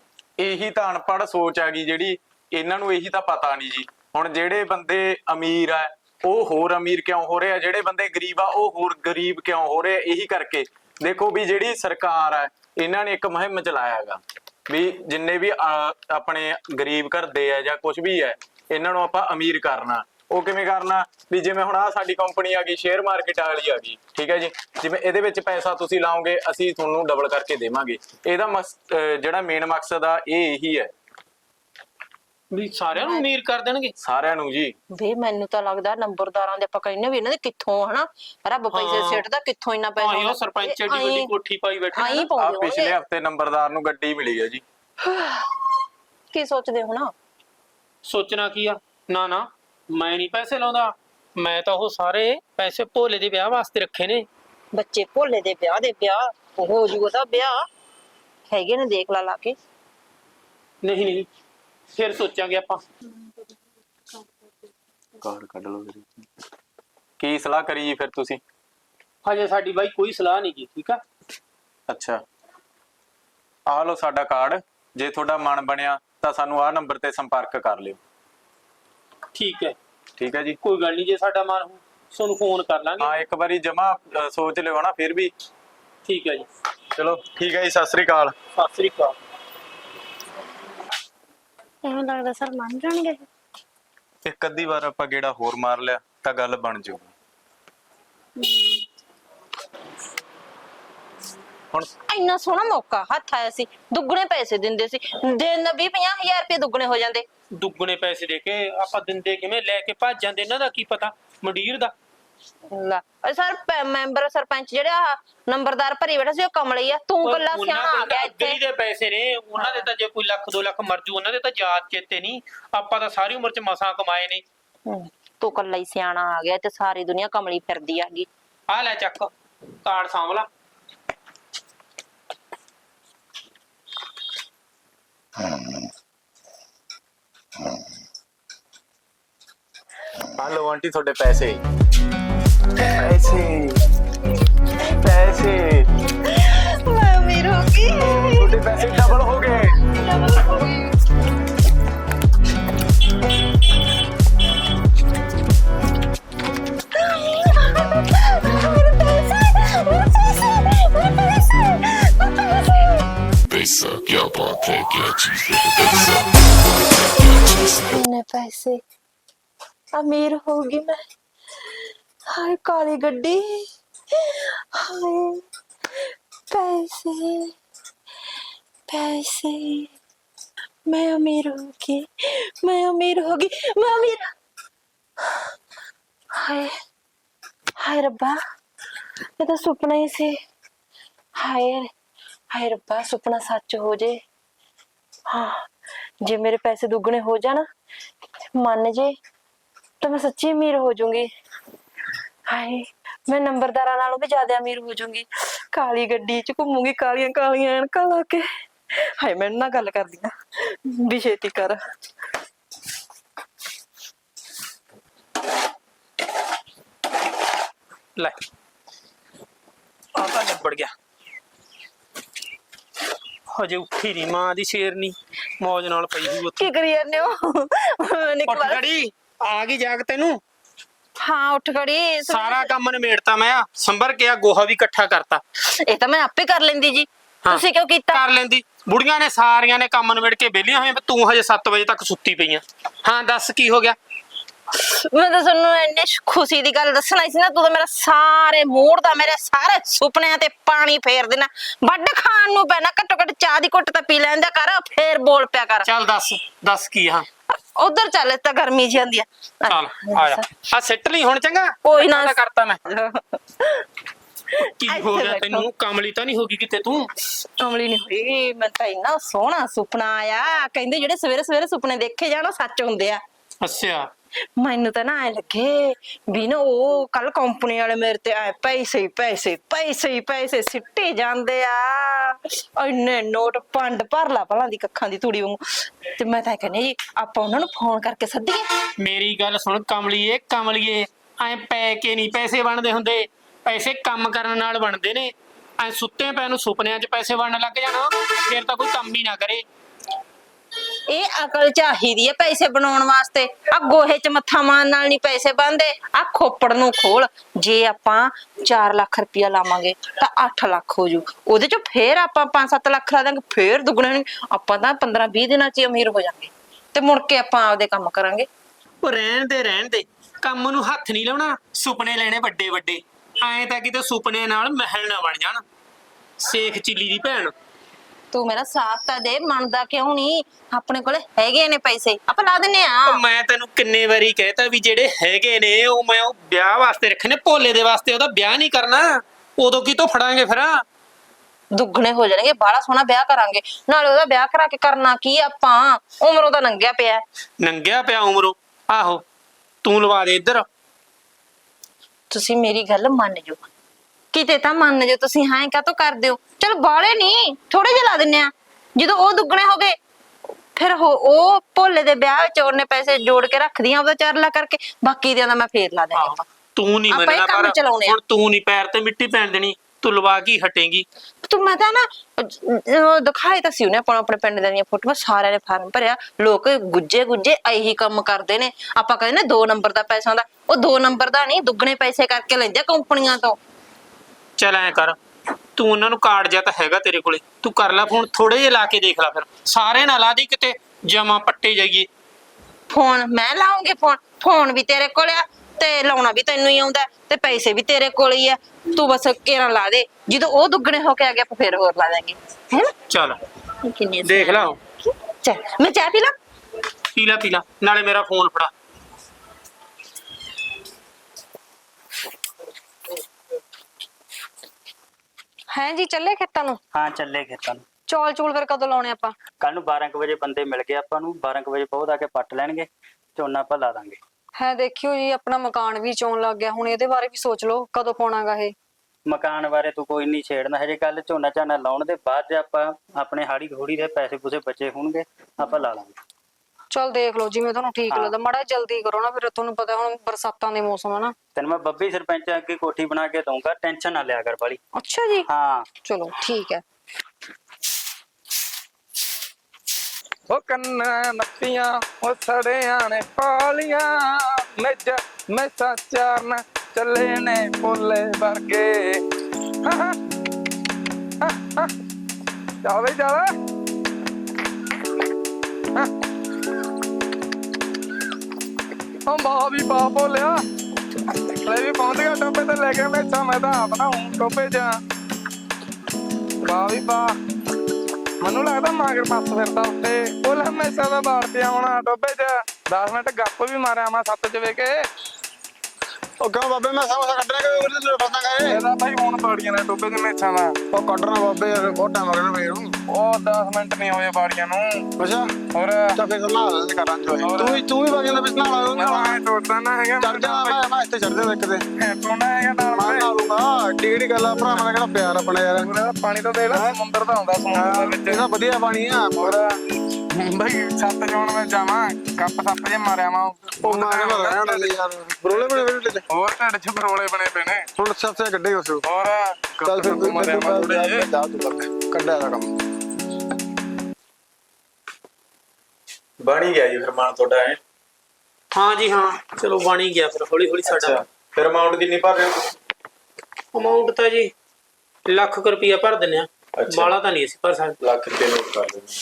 ਇਹੀ ਤਾਂ ਅਨਪੜ੍ਹ ਸੋਚ ਹੈਗੀ ਜਿਹੜੀ ਇਹਨਾਂ ਨੂੰ ਇਹੀ ਤਾਂ ਪਤਾ ਨਹੀਂ ਜੀ। ਹੁਣ ਜਿਹੜੇ ਬੰਦੇ ਅਮੀਰ ਆ ਉਹ ਹੋਰ ਅਮੀਰ ਕਿਉਂ ਹੋ ਰਹੇ ਆ? ਜਿਹੜੇ ਬੰਦੇ ਗਰੀਬ ਆ ਉਹ ਹੋਰ ਗਰੀਬ ਕਿਉਂ ਹੋ ਰਹੇ ਆ? ਇਹੀ ਕਰਕੇ ਦੇਖੋ ਵੀ ਜਿਹੜੀ ਸਰਕਾਰ ਹੈ, ਇਹਨਾਂ ਨੇ ਇੱਕ ਮੁਹਿੰਮ ਚਲਾਇਆ ਹੈਗਾ ਵੀ ਜਿੰਨੇ ਵੀ ਆਪਣੇ ਗਰੀਬ ਘਰ ਦੇ ਆ ਜਾਂ ਕੁਝ ਵੀ ਹੈ, ਇਹਨਾਂ ਨੂੰ ਆਪਾਂ ਅਮੀਰ ਕਰਨਾ। ਉਹ ਕਿਵੇਂ ਕਰਨਾ? ਵੀ ਜਿਵੇਂ ਹੁਣ ਆ ਸਾਡੀ ਕੰਪਨੀ ਆ ਗਈ ਸ਼ੇਅਰ ਮਾਰਕੀਟ ਵਾਲੀ ਆ ਗਈ, ਠੀਕ ਹੈ ਜੀ? ਜਿਵੇਂ ਇਹਦੇ ਵਿੱਚ ਪੈਸਾ ਤੁਸੀਂ ਲਾਓਗੇ, ਅਸੀਂ ਤੁਹਾਨੂੰ ਡਬਲ ਕਰਕੇ ਦੇਵਾਂਗੇ। ਇਹਦਾ ਮਕਸ- ਜਿਹੜਾ ਮੇਨ ਮਕਸਦ ਆ, ਇਹ ਇਹੀ ਹੈ ਵੀ ਸਾਰਿਆਂ ਨੂੰ ਅਮੀਰ ਕਰ ਦੇਣਗੇ। ਸਾਰਿਆਂ ਨੂੰ ਜੀ। ਵੇ ਮੈਨੂੰ ਤਾਂ ਲੱਗਦਾ ਨੰਬਰਦਾਰਾਂ ਦੇ ਆਪਾਂ ਕਹਿੰਨੇ ਵੀ ਇਹਨਾਂ ਦੇ ਕਿੱਥੋਂ ਹਨਾ? ਰੱਬ ਪੈਸੇ ਹਾਂ। ਸਿੱਟ ਦਾ ਕਿੱਥੋਂ ਇੰਨਾ ਪੈਸਾ ਆਹੀ ਉਹ ਸਰਪੰਚ ਏਡੀ ਵੱਡੀ ਕੋਠੀ ਪਾਈ ਬੈਠੇ ਨੇ ਆਈ ਨਾ। ਆ ਪਾਉਂਦੇ ਪਿਛਲੇ ਹੋਣਗੇ। ਹਫ਼ਤੇ ਨੰਬਰਦਾਰ ਨੂੰ ਗੱਡੀ ਮਿਲੀ ਹੈ ਜੀ। ਕੀ ਸੋਚਦੇ ਹੋ ਨਾ? ਸੋਚਣਾ ਕੀ ਆ? ਨਾ ਨਾ ਮੈਂ ਨਹੀਂ ਪੈਸੇ ਲਾਉਂਦਾ। ਮੈਂ ਤਾਂ ਉਹ ਸਾਰੇ ਪੈਸੇ ਭੋਲੇ ਦੇ ਵਿਆਹ ਵਾਸਤੇ ਰੱਖੇ ਨੇ। ਬੱਚੇ ਭੋਲੇ ਦੇ ਵਿਆਹ ਦੇ ਵਿਆਹ ਉਹ ਹੋ ਜੂਗਾ ਤਾਂ ਵਿਆਹ। ਹੈਗੇ ਨੇ ਦੇਖ ਲਾ ਲਾ ਕੇ। ਨਹੀਂ ਨਹੀਂ ਫਿਰ ਸੋਚਾਂਗੇ ਆਪਾਂ। ਕਾਰਡ ਕੱਢ ਲਓ ਕੀ ਸਲਾਹ ਕਰੀ ਜੀ ਫਿਰ ਤੁਸੀਂ? ਹਜੇ ਸਾਡੀ ਬਾਈ ਕੋਈ ਸਲਾਹ ਨਹੀਂ ਕੀ ਠੀਕ ਆ? ਅੱਛਾ। ਆ ਲਓ ਸਾਡਾ ਕਾਰਡ ਜੇ ਤੁਹਾਡਾ ਮਨ ਬਣਿਆ ਤਾਂ ਸਾਨੂੰ ਆਹ ਨੰਬਰ ਤੇ ਸੰਪਰਕ ਕਰ ਲਿਓ। ਠੀਕ ਹੈ। ਠੀਕ ਹੈ ਜੀ। ਕੋਈ ਗੱਲ ਨਹੀਂ ਜੇ ਸਾਡਾ ਮਨ ਹੋ ਤੁਹਾਨੂੰ ਫੋਨ ਕਰ ਲਾਂਗੇ। ਹਾਂ ਇੱਕ ਵਾਰੀ ਜਮਾ ਸੋਚ ਲਿਓ ਨਾ ਫਿਰ ਵੀ। ਠੀਕ ਹੈ ਜੀ। ਚਲੋ ਠੀਕ ਹੈ ਜੀ ਸਤਿ ਸ੍ਰੀ ਅਕਾਲ। ਸਤਿ ਸ੍ਰੀ ਅਕਾਲ। ਐਵੇਂ ਲੱਗਦਾ ਸਰ? ਮੰਨ ਜਾਣਗੇ ਇੱਕ ਅੱਧੀ ਵਾਰ ਆਪਾਂ ਗੇੜਾ ਹੋਰ ਮਾਰ ਲਿਆ ਤਾਂ ਗੱਲ ਬਣ ਜਾਊਗੀ। ਹੁਣ ਇੰਨਾ ਸੋਹਣਾ ਮੌਕਾ ਹੱਥ ਆਇਆ ਸੀ। ਦੁੱਗਣੇ ਪੈਸੇ ਦਿੰਦੇ ਸੀ। ਦਿਨ ਦਾ 20 ਹਜ਼ਾਰ ਰੁਪਏ ਦੁੱਗਣੇ ਹੋ ਜਾਂਦੇ। ਦੁੱਗਣੇ ਪੈਸੇ ਦੇ ਕੇ ਆਪਾਂ ਦਿੰਦੇ ਕਿਵੇਂ? ਲੈ ਕੇ ਭੱਜ ਜਾਂਦੇ। ਇਹਨਾਂ ਦਾ ਕੀ ਪਤਾ? ਮੰਡੀਰ ਦਾ। ਲੈ। ਅਰੇ ਸਰ ਪ- ਮੈਂਬਰ ਸਰਪੰਚ ਜਿਹੜੇ ਆ ਨੰਬਰਦਾਰ ਭਰੀ ਬੈਠਾ ਸੀ ਉਹ ਕਮਲੀ ਆ। ਤੂੰ ਗੱਲਾਂ ਉਹਨਾਂ ਸਿਆਣਾ ਆ ਕੋਲ ਗਿਆ ਤਾਂ ਇੱਥੇ। ਅੱਧੀ ਦੇ ਪੈਸੇ ਨੇ। ਉਹਨਾਂ ਦੇ ਤਾਂ ਜੇ ਕੋਈ ਲੱਖ 2 ਲੱਖ ਮਰ ਜੂ ਉਹਨਾਂ ਦੇ ਤਾਂ ਯਾਦ ਚੇਤੇ ਨਹੀਂ। ਆਪਾਂ ਤਾਂ ਸਾਰੀ ਉਮਰ ਚ ਮਸਾਂ ਕਮਾਏ ਨੇ। ਹਮ, ਤੂੰ ਕੱਲਾ ਹੀ ਸਿਆਣਾ ਆ ਗਿਆ ਤੇ ਸਾਰੀ ਦੁਨੀਆ ਕਮਲੀ ਫਿਰਦੀ ਆ ਗਈ ਆ ਲੈ ਚੱਕ ਕਾਰਡ ਸਾਂਭਲਾ ਆ ਲਓ ਆਂਟੀ ਤੁਹਾਡੇ ਪੈਸੇ। ਪੈਸੇ ਪੈਸੇ ਮੈਂ ਅਮੀਰ ਹੋ ਗਈ ਤੁਹਾਡੇ ਪੈਸੇ ਡਬਲ ਹੋ ਗਏ Pensa que a pop é que a tis pensa. ਇੰਨੇ ਪੈਸੇ ਅਮੀਰ ਹੋ ਗਈ ਮੈਂ ਹਾਏ ਕਾਲੀ ਗੱਡੀ ਹਾਏ ਪੈਸੇ ਪੈਸੇ ਮੈਂ ਅਮੀਰ ਹੋ ਗਈ ਮੈਂ ਅਮੀਰ ਹੋ ਗਈ ਮੈਂ ਅਮੀਰ ਹਾਏ ਹਾਏ ਰੱਬਾ ਇਹ ਤਾਂ ਸੁਪਨਾ ਹੀ ਸੀ ਹਾਏ ਹਾਏ ਰੱਬਾ ਸੁਪਨਾ ਸੱਚ ਹੋ ਜੇ ਹਾਂ ਜੇ ਮੇਰੇ ਪੈਸੇ ਦੁੱਗਣੇ ਹੋ ਜਾਣ ਮੰਨ ਜੇ ਤਾਂ ਮੈਂ ਸੱਚੀ ਅਮੀਰ ਹੋ ਜਾਊਂਗੀ ਹਾਏ ਮੈਂ ਨੰਬਰਦਾਰਾਂ ਨਾਲੋਂ ਵੀ ਜ਼ਿਆਦਾ ਅਮੀਰ ਹੋ ਜਾਊਂਗੀ। ਕਾਲੀ ਗੱਡੀ 'ਚ ਘੁੰਮੂਗੀ ਕਾਲੀਆਂ ਕਾਲੀਆਂ ਐਨਕਾਂ ਲਾ ਕੇ। ਹਾਏ ਮੈਂ ਨਾਲ ਗੱਲ ਕਰਦੀ ਆ ਵੀ ਛੇਤੀ ਕਰ। ਲੈ। ਆ ਤਾਂ ਨਿਬੜ ਗਿਆ। ਹਜੇ ਉੱਠੀ ਨਹੀਂ ਮਾਂ ਦੀ ਸ਼ੇਰਨੀ ਮੌਜ ਨਾਲ ਪਈ ਹੋਈ ਉੱਥੇ। ਕੀ ਕਰੀ ਜਾਂਦੇ ਹੋ? ਨਿਕਲ ਖੜੀ ਆ ਗਈ ਜਾਗ ਤੈਨੂੰ। ਹਾਂ ਉੱਠ ਖੜੀ। ਸਾਰਾ ਕੰਮ ਨਿਬੇੜਤਾ ਮੈਂ। ਸੰਭਰ ਕੇ ਆ ਗੋਹਾ ਵੀ ਇਕੱਠਾ ਕਰਤਾ। ਇਹ ਤਾਂ ਮੈਂ ਆਪੇ ਕਰ ਲੈਂਦੀ ਜੀ। ਹਾਂ। ਤੁਸੀਂ ਕਿਉਂ ਕੀਤਾ? ਕਰ ਲੈਂਦੀ। ਬੁੜੀਆਂ ਨੇ ਸਾਰੀਆਂ ਨੇ ਕੰਮ ਨਿਬੇੜ ਕੇ ਵਿਹਲੀਆਂ ਹੋਈਆਂ ਤੂੰ ਹਜੇ 7 ਵਜੇ ਤੱਕ ਸੁੱਤੀ ਪਈਆਂ ਹਾਂ ਦੱਸ ਕੀ ਹੋ ਗਿਆ? ਮੈਂ ਤਾਂ ਤੁਹਾਨੂੰ ਇੰਨੇ ਖੁਸ਼ੀ ਦੀ ਗੱਲ ਦੱਸਣਾ ਸੀ ਨਾ ਤੂੰ ਤਾਂ ਮੇਰਾ ਸਾਰੇ ਮੂਡ ਦਾ ਮੇਰੇ ਸਾਰੇ ਸੁਪਨਿਆਂ ਤੇ ਪਾਣੀ ਫੇਰ ਦੇਣਾ। ਵੱਡ ਖਾਣ ਨੂੰ ਪੈਣਾ ਘੱਟੋ ਘੱਟ ਚਾਹ ਦੀ ਘੁੱਟ ਤਾਂ ਪੀ ਲੈਂਦਾ ਕਰ ਫੇਰ ਬੋਲ ਪਿਆ ਕਰ। ਚੱਲ ਦੱਸ ਦੱਸ ਕੀ ਹਾਂ ਉਧਰ ਚੱਲ ਇਹ ਤਾਂ ਗਰਮੀ ਜੀ ਆਂਦੀ ਆ। ਚੱਲ ਆ ਜਾ। ਆ ਸਿੱਟ ਲਈ ਹੁਣ ਚੰਗਾ? ਕੋਈ ਨਾ। ਕਰਤਾ ਮੈਂ। ਕੀ ਹੋ ਇੱਥੇ ਗਿਆ। ਤੈਨੂੰ? ਕਮਲੀ ਤਾਂ ਨਹੀਂ ਹੋ ਗਈ ਕਿਤੇ ਤੂੰ? ਕਮਲੀ ਨਹੀਂ ਹੋਈ। ਮੈਂ ਤਾਂ ਇੰਨਾ ਸੋਹਣਾ ਸੁਪਨਾ ਆਇਆ। ਕਹਿੰਦੇ ਜਿਹੜੇ ਸਵੇਰੇ ਸਵੇਰੇ ਸੁਪਨੇ ਦੇਖੇ ਜਾਣ ਉਹ ਸੱਚ ਹੁੰਦੇ ਆ। ਅੱਛਾ। ਮੈਨੂੰ ਤਾਂ ਨਾ ਐ ਲੱਗੇ ਵੀ ਨਾ ਉਹ ਕੱਲ ਕੰਪਨੀ ਵਾਲੇ ਮੇਰੇ ਤੇ ਐ ਪੈਸੇ ਹੀ ਪੈਸੇ ਪੈਸੇ ਹੀ ਪੈਸੇ ਸਿੱਟੇ ਜਾਂਦੇ ਆ। ਇੰਨੇ ਨੋਟ ਪੰਡ ਭਰ ਲਾ ਭਲਾਂ ਦੀ ਕੱਖਾਂ ਦੀ ਤੂੜੀ ਵਾਂਗੂ। ਤੇ ਮੈਂ ਤਾਂ ਕਹਿੰਦੀ ਜੀ, ਆਪਾਂ ਉਹਨਾਂ ਨੂੰ ਫੋਨ ਕਰਕੇ ਸੱਦੀਏ। ਮੇਰੀ ਗੱਲ ਸੁਣ ਕਮਲੀਏ ਕਮਲੀਏ, ਐ ਪੈ ਕੇ ਨਹੀਂ ਪੈਸੇ ਬਣਦੇ ਹੁੰਦੇ। ਪੈਸੇ ਕੰਮ ਕਰਨ ਨਾਲ ਬਣਦੇ ਨੇ। ਐ ਸੁੱਤੇ ਪੈ ਨੂੰ ਸੁਪਨਿਆਂ 'ਚ ਪੈਸੇ ਬਣਨ ਲੱਗ ਜਾਣਾ। ਫਿਰ ਤਾਂ ਕੋਈ ਕੰਮ ਹੀ ਨਾ ਕਰੇ। ਇਹ ਅਕਲ ਚਾਹੀਦੀ ਹੈ ਪੈਸੇ ਬਣਾਉਣ ਵਾਸਤੇ। ਆ ਗੋਹੇ 'ਚ ਮੱਥਾ ਮਾਰਨ ਨਾਲ ਨਹੀਂ ਪੈਸੇ ਬਣਦੇ। ਆ ਖੋਪੜ ਨੂੰ ਖੋਲ। ਜੇ ਆਪਾਂ 4 ਲੱਖ ਰੁਪਇਆ ਲਾਵਾਂਗੇ ਤਾਂ 8 ਲੱਖ ਹੋ ਜੂ। ਉਹਦੇ 'ਚ ਫੇਰ ਆਪਾਂ 5-7 ਲੱਖ ਲਾ ਦਾਂਗੇ, ਫੇਰ ਦੁੱਗਣਾ ਆਪਾਂ ਤਾਂ 15-20 ਦਿਨਾਂ 'ਚ ਅਮੀਰ ਹੋ ਜਾਾਂਗੇ। ਤੇ ਮੁੜ ਕੇ ਆਪਾਂ ਆਪਦੇ ਕੰਮ ਕਰਾਂਗੇ। ਉਹ ਰਹਿਣ ਦੇ ਰਹਿਣ ਦੇ। ਕੰਮ ਨੂੰ ਹੱਥ ਨਹੀਂ ਲਾਉਣਾ। ਸੁਪਨੇ ਲੈਣੇ ਵੱਡੇ ਵੱਡੇ ਐਂ ਤਾਂ ਕਿਤੇ ਸੁਪਨੇ ਨਾਲ ਮਹਿਲ ਨਾ ਬਣ ਜਾਣ। ਸੇਖ ਚਿੱਲੀ ਦੀ ਭੈਣ। ਤੂੰ ਮੇਰਾ ਸਾਥ ਤਾਂ ਦੇ ਮੰਨਦਾ ਕਿਉਂ ਨਹੀਂ ਆਪਣੇ ਕੋਲੇ ਹੈਗੇ ਨੇ ਪੈਸੇ ਆਪਾਂ ਲਾ ਦਿੰਨੇ ਆ। ਉਹ ਮੈਂ ਤੈਨੂੰ ਕਿੰਨੇ ਵਾਰੀ ਕਹਿਤਾ ਵੀ ਜਿਹੜੇ ਹੈਗੇ ਨੇ ਉਹ ਮੈਂ ਉਹ ਵਿਆਹ ਵਾਸਤੇ ਰੱਖੇ ਨੇ ਭੋਲੇ ਦੇ ਵਾਸਤੇ ਉਹਦਾ ਵਿਆਹ ਨਹੀਂ ਕਰਨਾ। ਉਦੋਂ ਕੀ ਤੋਂ ਫੜਾਂਗੇ ਫਿਰ? ਦੁੱਗਣੇ ਹੋ ਜਾਣਗੇ ਬਾਹਲਾ ਸੋਹਣਾ ਵਿਆਹ ਕਰਾਂਗੇ। ਨਾਲੇ ਉਹਦਾ ਵਿਆਹ ਕਰਾ ਕੇ ਕਰਨਾ ਕੀ ਆਪਾਂ? ਉਮਰੋਂ ਤਾਂ ਲੰਘਿਆ ਪਿਆ ਨੰਗਿਆ ਪਿਆ ਉਮਰੋਂ। ਆਹੋ ਤੂੰ ਲਵਾ ਦੇ ਇੱਧਰ। ਤੁਸੀਂ ਮੇਰੀ ਗੱਲ ਮੰਨ ਜਾਓ। ਕਿਤੇ ਤਾਂ ਮੰਨ ਜਾਓ ਤੁਸੀਂ ਹਾਂ ਕਾਤੋਂ ਕਰਦੇ ਹੋ? ਚਲ ਬਾਲੇ ਨਹੀਂ ਥੋੜੇ ਜਿਹਾ ਲਾ ਦਿੰਨੇ ਆ ਜਦੋਂ ਉਹ ਦੁੱਗਣੇ ਹੋ ਗਏ ਫਿਰ ਉਹ ਉਹ ਭੋਲੇ ਦੇ ਵਿਆਹ ਵਿੱਚ ਉਹਨੇ ਪੈਸੇ ਜੋੜ ਕੇ ਰੱਖਦੀਆਂ ਉਹਦਾ ਚਾਰਲਾ ਕਰਕੇ। ਬਾਕੀ ਦਿਆਂ ਦਾ ਮੈਂ ਫੇਰ ਲਾ ਆਪਾਂ ਤੂੰ ਨਹੀਂ ਆਪਾਂ ਇਹ ਮੰਨਣਾ ਕੰਮ ਪਰ ਚਲਾਉਣੇ ਆ। ਹੁਣ ਤੂੰ ਨਹੀਂ ਪੈਰ ਤੇ ਮਿੱਟੀ ਪੈਣ ਦੇਣੀ ਤੂੰ ਲਵਾ ਕੀ ਹਟੇਂਗੀ। ਤੂੰ ਮੈਂ ਤਾਂ ਨਾ ਅਹ, ਦਿਖਾਏ ਤਾਂ ਸੀ ਉਹਨੇ ਆਪਾਂ ਨੂੰ ਆਪਣੇ ਪਿੰਡ ਦੀਆਂ ਫੋਟੋਆਂ ਸਾਰਿਆਂ ਨੇ ਫਾਰਮ ਭਰਿਆ। ਲੋਕ ਗੁੱਜੇ ਗੁੱਜੇ ਇਹੀ ਕੰਮ ਕਰਦੇ ਨੇ। ਆਪਾਂ ਕਹਿੰਦੇ ਨੇ 2 ਨੰਬਰ ਦਾ ਪੈਸਾ ਆਉਂਦਾ ਉਹ 2 ਨੰਬਰ ਦਾ ਨਹੀਂ ਦੁੱਗਣੇ ਪੈਸੇ ਕਰਕੇ ਲੈਂਦੇ ਆ ਕੰਪਨੀਆਂ ਤੋਂ। ਚੱਲ ਐ ਕਰ ਤੂੰ ਉਹਨਾਂ ਨੂੰ ਕਾਰਡ ਜਾਂ ਤਾਂ ਹੈਗਾ ਤੇਰੇ ਕੋਲੇ ਤੂੰ ਕਰ ਲੈ ਫੋਨ ਥੋੜੇ ਜਿਹਾ ਲਾ ਕੇ ਦੇਖ ਲੈ ਫਿਰ ਸਾਰੇ ਨਾ ਲਾ ਦੀ ਕਿਤੇ ਜਮਾ ਪੱਟੇ ਜਾਈਏ। ਫੋਨ ਮੈਂ ਲਾਉਂਗੀ ਫੋਨ ਫੋਨ ਵੀ ਤੇਰੇ ਕੋਲ ਆ ਤੇ ਲਾਉਣਾ ਵੀ ਤੈਨੂੰ ਹੀ ਆਉਂਦਾ ਤੇ ਪੈਸੇ ਵੀ ਤੇਰੇ ਕੋਲ ਹੀ ਆ ਤੂੰ ਬਸ ਕੇਰਾਂ ਲਾ ਦੇ ਜਦੋਂ ਉਹ ਦੁੱਗਣੇ ਹੋ ਕੇ ਆ ਗਿਆ ਆਪਾਂ ਫੇਰ ਹੋਰ ਲਾ ਦਾਂਗੇ ਹੈ ਚੱਲ ਕਿੰਨੇ ਦੇਖ ਲਾ। ਚੱਲ ਮੈਂ ਚਾਹ ਪੀ ਲਾਂ? ਪੀ ਲੈ ਪੀ ਲੈ ਨਾਲੇ ਮੇਰਾ ਫੋਨ ਫੜਾ। ਹੈ ਜੀ ਚੱਲੇ ਖੇਤਾਂ ਨੂੰ? ਹਾਂ ਚੱਲੇ ਖੇਤਾਂ ਨੂੰ। ਚੌਲ ਚੂਲ ਫਿਰ ਕਦੋਂ ਲਾਉਣੇ ਆਪਾਂ? ਕੱਲ ਨੂੰ 12 ਕੁ ਵਜੇ ਬੰਦੇ ਮਿਲ ਗਏ ਆਪਾਂ ਨੂੰ 12 ਕੁ ਵਜੇ ਪਹੁੰਚ ਆ ਕੇ ਪੱਟ ਲੈਣਗੇ ਝੋਨਾ ਆਪਾਂ ਲਾ ਦਾਂਗੇ। ਹੈ ਦੇਖਿਓ ਜੀ ਆਪਣਾ ਮਕਾਨ ਵੀ ਚੋਣ ਲੱਗ ਗਿਆ। ਹੁਣ ਇਹਦੇ ਬਾਰੇ ਵੀ ਸੋਚ ਲਓ ਕਦੋਂ ਪਾਉਣਾਗਾ ਇਹ? ਮਕਾਨ ਬਾਰੇ ਤੂੰ ਕੋਈ ਨਹੀਂ ਛੇੜਨਾ ਹਜੇ ਕੱਲ ਝੋਨਾ ਝਾਨਾ ਲਾਉਣ ਦੇ ਬਾਅਦ ਜੇ ਆਪਾਂ ਆਪਣੇ ਹਾੜੀ ਘੋੜੀ ਦੇ ਪੈਸੇ ਪੂਸੇ ਬਚੇ ਹੋਣਗੇ ਆਪਾਂ ਲਾ ਲਾਂਗੇ। ਚਲ ਦੇਖ ਲਓ ਜਿਵੇਂ ਤੁਹਾਨੂੰ ਠੀਕ ਹਾਂ। ਲੱਗਦਾ ਮਾੜਾ ਜਲਦੀ ਕਰੋ ਨਾ ਫਿਰ ਤੁਹਾਨੂੰ ਪਤਾ ਹੁਣ ਬਰਸਾਤਾਂ ਦੇ ਮੌਸਮ ਆ ਨਾ। ਤੈਨੂੰ ਮੈਂ ਬੱਬੀ ਸਰਪੰਚ ਅੱਗੇ ਕੋਠੀ ਬਣਾ ਕੇ ਦਊਂਗਾ ਟੈਨਸ਼ਨ ਨਾ ਲਿਆ ਕਰ ਬਾਲੀ। ਅੱਛਾ ਜੀ। ਹਾਂ। ਚਲੋ ਠੀਕ ਹੈ। ਉਹ ਕੰਨਾਂ ਨੱਤੀਆਂ ਉਹ ਸੜਿਆਂ ਨੇ ਪਾਲੀਆਂ ਮੇਜ ਮੈਸਾ ਚਾਰਨ ਚੱਲੇ ਨੇ ਪੋਲੇ ਵਰਗੇ। ਹਾਂ ਹਾਂ ਮਾਂ ਵੀ ਬਾ ਬੋਲਿਆ। ਲੈ ਵੀ ਪਹੁੰਚ ਗਿਆ ਟੋਪੇ ਤੇ ਲੈ ਕੇ ਮੈਸਾ ਮੈਂ ਤਾਂ ਆਪ ਨਾ ਹੂੰ ਟੋਪੇ ਜਾ ਵਾਹ ਵੀ ਵਾਹ। ਮੈਨੂੰ ਲੱਗਦਾ ਮਾਗਰ ਪਾਸ ਫਿਰਦਾ ਉੱਤੇ। ਉਹ ਲੰਮੇ ਸਾਦਾ ਬਾੜ ਤੇ ਆਉਣਾ ਟੋਬੇ 'ਚ। 10 ਮਿੰਟ ਗੱਪ ਵੀ ਮਾਰਿਆ ਮੈਂ ਸੱਤ 'ਚ ਵੇ ਕੇ। ਉਹ ਕਿਉਂ ਬਾਬੇ ਮੈਂ ਸਮੋਸਾ ਕੱਢਣਾ ਕਿ ਉਹਦੇ ਤੇ ਫਸਾਂ ਕਰੇ ਇਹਦਾ ਭਾਈ ਹੁਣ ਬਾੜੀਆਂ ਨੇ ਟੋਬੇ 'ਚ ਮੇਛਾਂ ਦਾ ਉਹ ਕੱਢਣਾ ਬਾਬੇ ਯਾਰ ਬਹੁਤ ਟਾਈਮ ਲੱਗਣਾ ਨੂੰ ਉਹ 10 ਮਿੰਟ ਨਹੀਂ ਹੋਏ ਬਾੜੀਆਂ ਨੂੰ। ਅੱਛਾ। ਹੋਰ? ਤਾਂ ਫਿਰ ਨਾ ਲੈ ਕਰਾਂ ਜੋ ਤੂੰ ਵੀ ਤੂੰ ਵੀ ਬਾਗੀ ਦਾ ਬਿਸਨਾ ਲਾ ਮੈਂ ਤਾਂ ਨਾ ਹੈਗਾ ਚੱਲ ਜਾ ਮੈਂ ਮੈਂ ਇੱਥੇ ਚੜ ਜਾ ਇੱਕ ਤੇ ਤੂੰ ਨਾ ਹੈਗਾ ਨਾਲ ਮੈਂ ਮੈਂ। ਲਾ ਲੂੰਗਾ ਟਿਕੜੀ ਗੱਲ ਆ? ਭਰਾ ਮੇਰਾ ਕਿਹੜਾ ਪਿਆਰ ਆਪਣਾ ਯਾਰ? ਪਾਣੀ ਤਾਂ ਦੇ ਲੈ ਸਮੁੰਦਰ ਦਾ ਆਉਂਦਾ ਸਮੁੰਦਰ ਦੇ ਵਿੱਚ। ਇਹਦਾ ਵਧੀਆ ਪਾਣੀ ਆ। ਹੋਰ? ਭਾਈ ਸੱਤ ਜੋਨ ਮੈਂ ਜਾਵਾਂ ਕੱਪ ਸੱਪ ਜੇ ਮਾਰਿਆ ਉਹ ਮੈਂ ਕਹਿੰਦਾ ਰਹਿਣ ਦੇ ਯਾਰ ਬਰੋਲੇ ਬਣੇ ਬਣੇ ਤੇ ਹੋਰ ਢਿੱਡ 'ਚ ਬਰੋਲੇ ਬਣੇ ਪਏ ਨੇ। ਹੁਣ ਸਭ ਸੇ ਗੱਡੇ ਉਸ ਹੋਰ? ਚੱਲ ਫਿਰ ਮਾਰਿਆ ਵਾ ਥੋੜੇ ਜਿਹੇ। ਤੂੰ ਕੱਢਿਆ ਦਾ ਕੰਮ। ਬਣ ਹੀ ਗਿਆ ਜੀ ਫਿਰ ਮਾਨ ਤੁਹਾਡਾ ਹੈ ਹਾਂ ਜੀ ਹਾਂ। ਚਲੋ ਬਣ ਹੀ ਗਿਆ ਫਿਰ ਹੌਲੀ ਹੌਲੀ ਸਾਡਾ ਫਿਰ ਅਮਾਉਂਟ ਕਿੰਨੀ ਭਰ ਰਹੇ ਹੋ ਅਮਾਉਂਟ ਤਾਂ ਜੀ ਲੱਖ ਕੁ ਰੁਪਈਆ ਭਰ ਦਿੰਨੇ ਆ। ਅੱਛਾ। ਬਾਲਾ ਤਾਂ ਨਹੀਂ ਅਸੀਂ ਭਰ ਸਕਦੇ। ਲੱਖ ਰੁਪਏ ਨੋਟ ਕਰ ਦਿੰਦੇ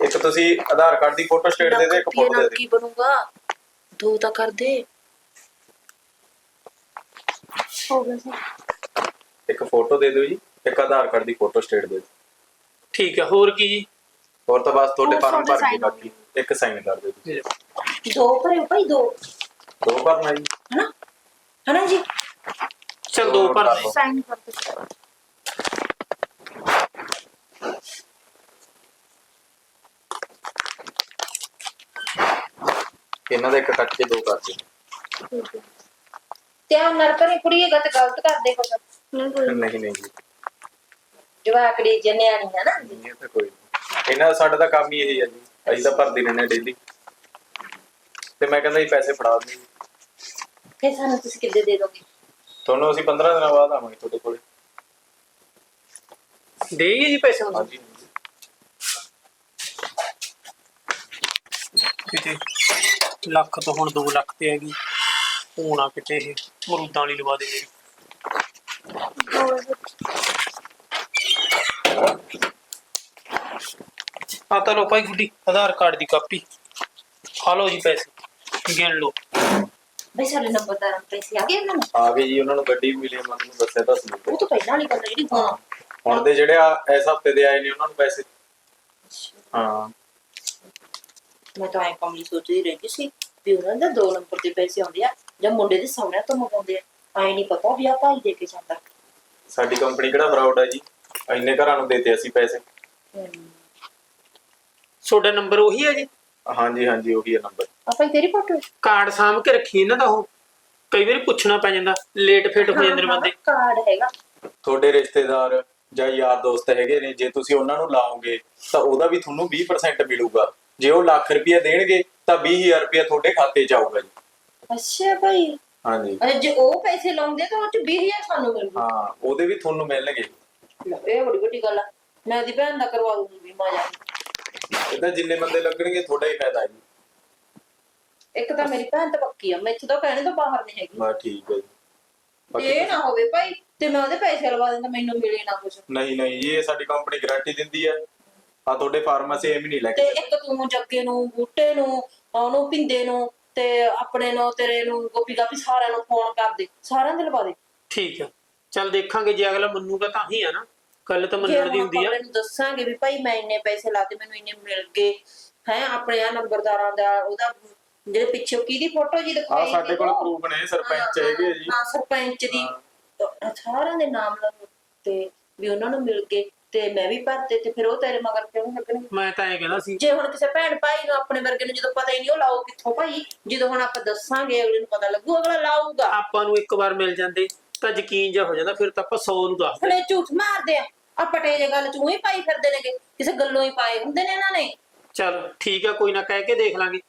ਇੱਕ ਤੁਸੀਂ ਆਧਾਰ ਕਾਰਡ ਦੀ ਫੋਟੋ ਸਟੇਟ ਦੇ ਦਿਓ ਇੱਕ ਫੋਟੋ ਦੇ ਦਿਓ। ਕੀ ਬਣੂਗਾ? ਦੋ ਤਾਂ ਕਰ ਦੇ। ਹੋ ਗਿਆ ਸਰ। ਇੱਕ ਫੋਟੋ ਦੇ ਦਿਓ ਜੀ ਇੱਕ ਆਧਾਰ ਕਾਰਡ ਦੀ ਫੋਟੋ ਸਟੇਟ ਦੇ ਦਿਓ। ਠੀਕ ਹੈ ਹੋਰ ਕੀ ਜੀ? ਹੋਰ ਤਾਂ ਬਸ ਤੁਹਾਡੇ ਹੋਰ ਫਾਰਮ ਤੁਹਾਡੇ ਭਰ ਕੇ sign ਹੋ ਬਾਕੀ ਇੱਕ ਸਾਈਨ ਕਰ ਦਿਓ ਤੁਸੀਂ। ਦੋ ਭਰਿਓ ਭਾਈ ਦੋ। ਦੋ ਭਰਨਾ ਜੀ। ਹਨਾ? ਹਨਾ ਜੀ? ਚਲ ਦੋ ਭਰ ਦੇ ਸਾਈਨ ਕਰ ਦਿਓ। ਇਹਨਾਂ ਦਾ ਇੱਕ ਕੱਟ ਕੇ ਦੋ ਕਰ ਦਿਓ। ਧਿਆਨ ਨਾਲ ਕਰੇ ਕੁੜੀ ਇਹ ਗਲਤ ਗਲਤ ਕਰਦੇ ਕੁਛ ਨਹੀਂ ਨਹੀਂ ਜੀ। ਜਵਾਕੜੀ ਜਨਿਆਣੀ ਹੈ ਨਾ। ਇਹ ਤਾਂ ਕੋਈ ਨਹੀਂ। ਇਹਨਾਂ ਦਾ ਸਾਡਾ ਤਾਂ ਕੰਮ ਹੀ ਇਹ ਹੈ ਜੀ। ਅਸੀਂ ਤਾਂ ਭਰਦੇ ਰਹਿੰਦੇ ਡੇਲੀ ਤੇ ਮੈਂ ਕਹਿੰਦਾ ਜੀ ਪੈਸੇ ਫੜਾ ਦਿਓ। ਜੀ। ਫਿਰ ਸਾਨੂੰ ਤੁਸੀਂ ਕਿੱਦੇ ਦੇ ਦੋਗੇ? ਤੁਹਾਨੂੰ ਅਸੀਂ 15 ਦਿਨਾਂ ਬਾਅਦ ਆਵਾਂਗੇ ਤੁਹਾਡੇ ਕੋਲੇ। ਦੇਗੀ ਜੀ ਪੈਸੇ ਹੁਣ? ਹਾਂਜੀ ਕਿਤੇ ਲੱਖ ਤੋਂ ਹੁਣ 2 ਲੱਖ ਤੇ ਹੈਗੀ ਹੋਣਾ ਕਿਤੇ ਇਹ? ਮਰੂਦਾਂ ਵਾਲੀ ਲਵਾ ਦੇ ਮੇਰੀ ਆ ਤਾਂ ਲੋ ਭਾਈ ਗੁੱਡੀ ਆਧਾਰ ਕਾਰਡ ਦੀ ਕਾਪੀ। ਆ ਲਓ ਜੀ ਪੈਸੇ ਗਿਣ ਲਓ। ਬਈ ਸਾਡੇ ਨੰਬਰਦਾਰਾਂ ਨੂੰ ਪੈਸੇ ਆ ਗਏ ਉਹਨਾਂ ਨੂੰ? ਆ ਗਏ ਜੀ ਉਹਨਾਂ ਨੂੰ ਗੱਡੀ ਵੀ ਮਿਲੀ ਮੈਂ ਤੁਹਾਨੂੰ ਦੱਸਿਆ ਤਾਂ ਸੀ। ਉਹ ਤਾਂ ਪਹਿਲਾਂ ਵਾਲੀ ਗੱਲ ਹੈ ਜਿਹੜੀ ਹੁਣ ਹੁਣ ਦੇ ਜਿਹੜੇ ਆ ਇਸ ਹਫ਼ਤੇ ਦੇ ਆਏ ਨੇ ਉਹਨਾਂ ਨੂੰ ਪੈਸੇ। ਹਾਂ। ਮੈਂ ਤਾਂ ਐ ਕੰਮ ਲਈ ਸੋਚਦੀ ਰਹਿੰਦੀ ਸੀ ਵੀ ਉਹਨਾਂ ਦਾ ਦੋ ਨੰਬਰ ਦੇ ਪੈਸੇ ਆਉਂਦੇ ਆ ਜਾਂ ਮੁੰਡੇ ਦੇ ਸਹੁਰਿਆਂ ਤੋਂ ਮੰਗਾਉਂਦੇ ਆ। ਐ ਨਹੀਂ ਪਤਾ ਵੀ ਆ ਭਾਈ ਦੇ ਕੇ ਜਾਂਦਾ। ਸਾਡੀ ਕੰਪਨੀ ਕਿਹੜਾ ਫਰਾਡ ਹੈ ਜੀ? ਇੰਨੇ ਘਰਾਂ ਨੂੰ ਦੇਤੇ ਅਸੀਂ ਪੈਸੇ। ਤੁਹਾਡਾ ਨੰਬਰ ਉਹੀ ਹੈ ਜੀ? ਹਾਂਜੀ ਹਾਂਜੀ ਉਹੀ ਹੈ ਨੰਬਰ। ਆ ਭਾਈ ਤੇਰੀ ਫੋਟੋ ਕਾਰਡ ਸਾਂਭ ਕੇ ਰੱਖੀ ਇਹਨਾਂ ਦਾ ਉਹ? ਕਈ ਵਾਰੀ ਪੁੱਛਣਾ ਪੈ ਜਾਂਦਾ ਲੇਟ ਫੇਟ ਹੋ ਜਾਂਦੇ ਨੇ ਬੰਦੇ। ਕਾਰਡ ਹੈਗਾ। ਤੁਹਾਡੇ ਰਿਸ਼ਤੇਦਾਰ ਜਾਂ ਯਾਰ ਦੋਸਤ ਹੈਗੇ ਨੇ ਜੇ ਤੁਸੀਂ ਉਹਨਾਂ ਨੂੰ ਲਾਓਗੇ ਤਾਂ ਉਹਦਾ ਵੀ ਤੁਹਾਨੂੰ 20% ਮਿਲੂਗਾ। ਜੇ ਉਹ ਲੱਖ ਰੁਪਏ ਦੇਣਗੇ ਤਾਂ 20000 ਰੁਪਏ ਤੁਹਾਡੇ ਖਾਤੇ 'ਚ ਆਊਗਾ ਜੀ। ਅੱਛਾ ਭਾਈ ਹਾਂਜੀ। ਅਰੇ ਜੇ ਉਹ ਪੈਸੇ ਲਾਉਂਦੇ ਤਾਂ ਉਹ ਚ 20000 ਸਾਨੂੰ ਮਿਲੂ ਹਾਂ ਉਹਦੇ ਵੀ ਤੁਹਾਨੂੰ ਮਿਲਣਗੇ। ਇਹ ਬੜੀ ਵੱਡੀ ਗੱਲ ਆ। ਮੈਂ ਉਹਦੀ ਭੈਣ ਦਾ ਕਰਵਾ ਦੂੰਗੀ ਮਾਜਾ ਇਹਦਾ ਜਿੰਨੇ ਬੰਦੇ ਲੱਗਣਗੇ ਤੁਹਾਡਾ ਹੀ ਫਾਇਦਾ ਹੈ ਜੀ। ਇੱਕ ਤਾਂ ਮੇਰੀ ਭੈਣ ਤਾਂ ਪੱਕੀ ਆ ਮੈਂ ਇੱਥੇ ਤਾਂ ਕਹਿਣੇ ਤੋਂ ਬਾਹਰ ਨਹੀਂ ਹੈਗੀ। ਬਸ ਠੀਕ ਹੈ ਜੀ। ਬਾਕੀ ਇਹ ਨਾ ਹੋਵੇ ਭਾਈ ਤੇ ਮੈਂ ਉਹਦੇ ਪੈਸੇ ਲਵਾ ਦਿੰਦਾ ਮੈਨੂੰ ਮਿਲੇ ਨਾ ਕੁਝ ਨਹੀਂ ਨਹੀਂ ਇਹ ਸਾਡੀ ਕੰਪਨੀ ਗਾਰੰਟੀ ਦਿੰਦੀ ਹੈ। ਆ ਤੁਹਾਡੇ ਫਾਰਮੇਸੀ ਐਵੇਂ ਨਹੀਂ ਲੈ ਤੇ ਕੇ ਇੱਕ ਤੂੰ ਜੱਗੇ ਨੂੰ ਬੂਟੇ ਨੂੰ ਉਹਨੂੰ ਪਿੰਦੇ ਨੂੰ ਤੇ ਆਪਣੇ ਨੂੰ ਤੇਰੇ ਨੂੰ ਗੋਪੀ ਗਾਪੀ ਸਾਰਿਆਂ ਨੂੰ ਫੋਨ ਕਰ ਦੇ ਸਾਰਿਆਂ ਦੇ ਲਵਾ ਦੇ। ਠੀਕ ਹੈ ਚੱਲ ਦੇਖਾਂਗੇ ਜੇ ਅਗਲਾ ਮੰਨੂਗਾ ਤਾਂ ਹੀ ਆ ਨਾ। ਗੱਲ ਤਾਂ ਜੇ ਮੰਨਣ ਦੀ ਹੁਣ ਹੁੰਦੀ ਆ। ਆਪਾਂ ਨੂੰ ਦੱਸਾਂਗੇ ਵੀ ਭਾਈ ਮੈਂ ਇੰਨੇ ਪੈਸੇ ਲਾਤੇ ਮੈਨੂੰ ਇੰਨੇ ਮਿਲ ਗਏ ਹੈ ਆਪਣੇ ਆ ਨੰਬਰਦਾਰਾਂ ਦਾ ਉਹਦਾ ਜਿਹੜੇ ਪਿੱਛੇ ਕਿਹਦੀ ਫੋਟੋ ਜੀ ਆ ਦਿਖਾਈ ਸਾਡੇ ਸੀ ਕੋਲ? ਪ੍ਰੂਫ ਨੇ ਸਰਪੰਚ ਹਾਂ, ਹੈਗੇ ਜੀ। ਹਾਂ ਸਰਪੰਚ ਦੀ ਤਾਂ ਸਾਰਿਆਂ ਦੇ ਨਾਮ ਲਾਓ ਤੇ ਵੀ ਉਹਨਾਂ ਨੂੰ ਮਿਲ ਗਏ ਤੇ ਮੈਂ ਵੀ ਭਰਤੇ ਤੇ ਫਿਰ ਉਹ ਤੇਰੇ ਮਗਰ ਕਿਉਂ ਲੱਗਣਗੇ? ਮੈਂ ਤਾਂ ਇਹ ਕਹਿੰਦਾ ਸੀ। ਜੇ ਹੁਣ ਕਿਸੇ ਭੈਣ ਭਾਈ ਨੂੰ ਆਪਣੇ ਵਰਗੇ ਨੂੰ ਜਦੋਂ ਪਤਾ ਹੀ ਨਹੀਂ ਉਹ ਲਾਓ ਕਿੱਥੋਂ ਭਾਈ ਜਦੋਂ ਹੁਣ ਆਪਾਂ ਦੱਸਾਂਗੇ ਅਗਲੇ ਨੂੰ ਪਤਾ ਲੱਗੂ ਅਗਲਾ ਲਾਊਗਾ। ਆਪਾਂ ਨੂੰ ਇੱਕ ਵਾਰ ਮਿਲ ਜਾਂਦੇ ਤਾਂ ਯਕੀਨ ਜਾ ਹੋ ਜਾਂਦਾ ਫਿਰ ਤਾਂ ਆਪਾਂ 100 ਨੂੰ ਦੱਸ ਹੁਣ ਇਹ ਝੂਠ ਮਾਰਦੇ ਆ। ਆ ਪਟੇ ਜੇ ਗੱਲ ਚੂੰ ਹੀ ਪਾਈ ਫਿਰਦੇ ਨੇਗੇ ਕਿਸੇ ਗੱਲੋਂ ਹੀ ਪਾਏ ਹੁੰਦੇ ਨੇ ਇਹਨਾਂ ਨੇ। ਚੱਲ ਠੀਕ ਆ ਕੋਈ ਨਾ ਕਹਿ ਕੇ ਦੇਖ ਲਾਂਗੇ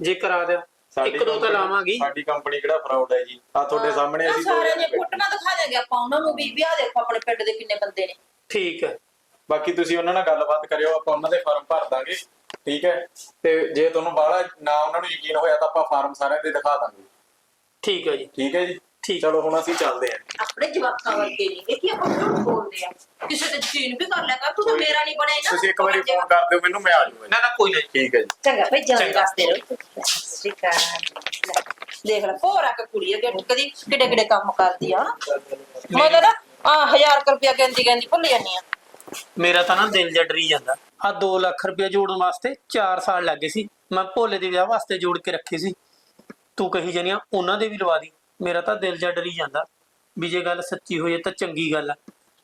ਜੇ ਕਰਾ ਦਿਆ ਇੱਕ ਦੋ ਤਾਂ company- ਲਾਵਾਂਗੀ। ਸਾਡੀ ਕੰਪਨੀ ਕਿਹੜਾ ਫਰਾਡ ਹੈ ਜੀ? ਆ ਤੁਹਾਡੇ ਸਾਹਮਣੇ ਅਸੀਂ ਸਾਰਿਆਂ ਨੇ ਫੋਟੋਆਂ ਦਿਖਾ ਦੇਗੇ ਆਪਾਂ ਉਹਨਾਂ ਨੂੰ ਵੀ ਵੀ ਆਹ ਦੇਖੋ ਆਪਣੇ ਪਿੰਡ ਦੇ ਕਿੰਨੇ ਬੰਦੇ ਨੇ। ਠੀਕ ਹੈ ਬਾਕੀ ਤੁਸੀਂ ਉਹਨਾਂ ਨਾਲ ਗੱਲਬਾਤ ਕਰਿਓ ਆਪਾਂ ਉਹਨਾਂ ਦੇ ਫਾਰਮ ਭਰ ਦਾਂਗੇ ਠੀਕ ਹੈ? ਤੇ ਜੇ ਤੁਹਾਨੂੰ ਬਾਹਲਾ ਨਾ ਉਹਨਾਂ ਨੂੰ ਯਕੀਨ ਹੋਇਆ ਤਾਂ ਆਪਾਂ ਫਾਰਮ ਸਾਰਿਆਂ ਦੇ ਦਿਖਾ ਦਾਂਗੇ। ਠੀਕ ਹੈ ਜੀ। ਠੀਕ ਹੈ ਜੀ? ਠੀਕ। ਚਲੋ ਹੁਣ ਅਸੀਂ ਚੱਲਦੇ ਹਾਂ। ਆਪਣੇ ਜਵਾਕਾਂ ਵਰਗੇ ਨਹੀਂ ਕੀ ਆਪਾਂ ਝੂਠ ਬੋਲਦੇ ਆ। ਕਿਸੇ ਤੇ ਯਕੀਨ ਵੀ ਕਰ ਲਿਆ ਕਰ ਤੂੰ ਤਾਂ ਮੇਰਾ ਨਹੀਂ ਬਣੇ ਨਾ ਤੁਸੀਂ ਇੱਕ ਵਾਰੀ ਫੋਨ ਕਰ ਦਿਓ ਮੈਨੂੰ ਮੈਂ ਆ ਜਾਊਂਗਾ। ਨਾ ਨਾ ਕੋਈ ਨਹੀਂ ਠੀਕ ਹੈ ਜੀ। ਚੰਗਾ ਭਾਈ ਚੰਗਾ। ਵਾਸਤੇ ਰਹੋ। ਸ਼੍ਰੀਕਾ ਦੇਖ ਲੈ ਭੋਰਾ ਕ ਕੁੜੀ ਅੱਗੇ ਕਦੀ ਕਿੱਡੇ ਕਿੱਡੇ ਕੰਮ ਕਰਦੀ ਆ ਮਗਰ ਆ 1000 ਰੁਪਇਆ ਕਹਿੰਦੀ ਕਹਿੰਦੀ ਭੁੱਲ ਜਾਨੀ ਆ। ਮੇਰਾ ਤਾਂ ਨਾ ਦਿਲ ਜੜ ਰਹੀ ਜਾਂਦਾ। ਆ 2 ਲੱਖ ਰੁਪਏ ਜੋੜਨ ਵਾਸਤੇ 4 ਸਾਲ ਲੱਗੇ ਸੀ। ਮੈਂ ਭੋਲੇ ਦੇ ਵਿਆਹ ਵਾਸਤੇ ਜੋੜ ਕੇ ਰੱਖੇ ਸੀ। ਤੂੰ ਕਹੀ ਜਾਨੀਆਂ ਉਹਨਾਂ ਦੇ ਵੀ ਲਵਾ ਦੀ। ਮੇਰਾ ਤਾਂ ਦਿਲ ਜੜ ਰਹੀ ਜਾਂਦਾ ਵੀ ਜੇ ਗੱਲ ਸੱਚੀ ਹੋਈ ਤਾਂ ਚੰਗੀ ਗੱਲ ਆ।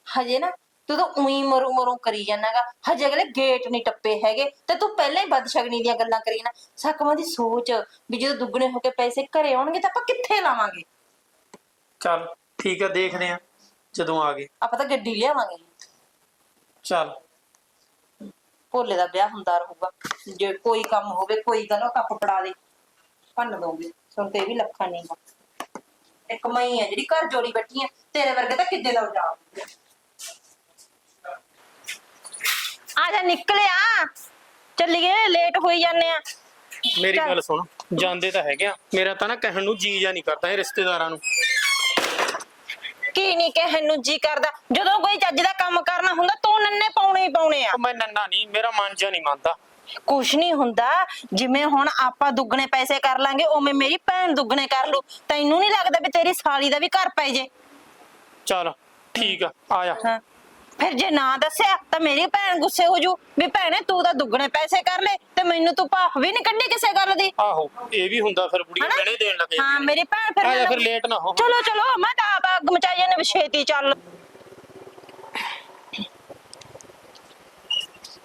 ਹਜੇ ਨਾ ਤੂੰ ਤਾਂ ਉਹੀ ਮਰੂ ਮਰੂ ਕਰੀ ਜਾਣਾਗਾ ਹਜੇ ਅਗਲੇ ਗੇਟ ਨਹੀਂ ਟੱਪੇ ਹੈਗੇ ਤੇ ਤੂੰ ਪਹਿਲਾਂ ਹੀ ਬਦਸ਼ਗਨੀ ਦੀਆਂ ਗੱਲਾਂ ਕਰੀ ਨਾ ਸਾਕਮਾਂ ਦੀ ਸੋਚ ਵੀ ਜਦੋਂ ਦੁੱਗਣੇ ਹੋ ਕੇ ਪੈਸੇ ਘਰੇ ਆਉਣਗੇ ਤਾਂ ਆਪਾਂ ਕਿੱਥੇ ਲਾਵਾਂਗੇ? ਚੱਲ ਠੀਕ ਆ ਦੇਖਦੇ ਆ ਜਦੋਂ ਆ ਗਏ। ਆਪਾਂ ਤਾਂ ਗੱਡੀ ਲਿਆਵਾਂਗੇ। ਚੱਲ। ਭੋਲੇ ਦਾ ਵਿਆਹ ਹੁੰਦਾ ਰਹੂਗਾ ਜੇ ਕੋਈ ਕੰਮ ਹੋਵੇ ਕੋਈ ਗੱਲ ਉਹ ਕੱਪ ਫੜਾ ਦੇ। ਭੰਨ ਦੋਗੇ ਸੁਣ ਤੇ ਇਹ ਵੀ ਲੱਖਾਂ ਨਹੀਂ ਗਾ ਇੱਕ ਮਈ ਹੈ ਜਿਹੜੀ ਘਰ ਜੋੜੀ ਬੈਠੀ ਹੈ ਤੇਰੇ ਵਰਗੇ ਤਾਂ ਕਿੱਦੇ ਦਾ ਜਾ ਆ? ਜਾ ਨਿਕਲਿਆ ਚੱਲੀਏ ਲੇਟ ਹੋਈ ਜਾਂਦੇ ਆ। ਮੇਰੀ ਚੱਲ। ਗੱਲ ਸੁਣ ਜਾਂਦੇ ਤਾਂ ਹੈਗੇ ਆ। ਮੇਰਾ ਤਾਂ ਨਾ ਕਹਿਣ ਨੂੰ ਜੀ ਜਾ ਨਹੀਂ ਕਰਦਾ ਇਹ ਰਿਸ਼ਤੇਦਾਰਾਂ ਨੂੰ। ਕੀ ਨਹੀਂ ਕਹਿਣ ਨੂੰ ਜੀ ਕਰਦਾ? ਜਦੋਂ ਕੋਈ ਚੱਜ ਦਾ ਕੰਮ ਕਰਨਾ ਹੁੰਦਾ ਤੂੰ ਨੰਨੇ ਪਾਉਣੇ ਹੀ ਪਾਉਣੇ ਆ। ਉਹ ਮੈਂ ਨੰਨਾ ਨਹੀਂ ਮੇਰਾ ਮਨ ਜਾ ਨਹੀਂ ਮੰਨਦਾ। ਕੁਛ ਨਹੀਂ ਹੁੰਦਾ। ਜਿਵੇਂ ਹੁਣ ਆਪਾਂ ਦੁੱਗਣੇ ਪੈਸੇ ਕਰ ਲਾਂਗੇ ਉਵੇਂ ਮੇਰੀ ਭੈਣ ਦੁੱਗਣੇ ਕਰ ਲੂ ਤੈਨੂੰ ਨਹੀਂ ਲੱਗਦਾ ਵੀ ਤੇਰੀ ਸਾਲੀ ਦਾ ਵੀ ਘਰ ਪੈ ਜੇ? ਚੱਲ ਠੀਕ ਆ ਆ ਜਾ। ਹਾਂ। ਫਿਰ ਜੇ ਨਾ ਦੱਸਿਆ ਤਾਂ ਮੇਰੀ ਭੈਣ ਗੁੱਸੇ ਹੋ ਜੂ ਵੀ ਭੈਣੇ ਤੂੰ ਤਾਂ ਦੁੱਗਣੇ ਪੈਸੇ ਕਰ ਲੈ ਤੇ ਮੈਨੂੰ ਤੂੰ ਭਾਫ ਵੀ ਨਹੀਂ ਕੱਢੀ ਕਿਸੇ ਗੱਲ ਦੀ। ਆਹੋ ਇਹ ਵੀ ਹੁੰਦਾ ਫਿਰ ਬੁੜੀਆਂ ਹਨਾ? ਦੇਣ ਲੱਗੇ। ਹਾਂ ਮੇਰੀ ਭੈਣ ਫਿਰ ਆ ਜਾ ਫਿਰ ਲੇਟ ਨਾ ਹੋ। ਚਲੋ ਚਲੋ ਮੈਂ ਤਾਂ ਆਪ ਅੱਗ ਮਚਾਈ ਨੇ ਛੇਤੀ ਚੱਲ।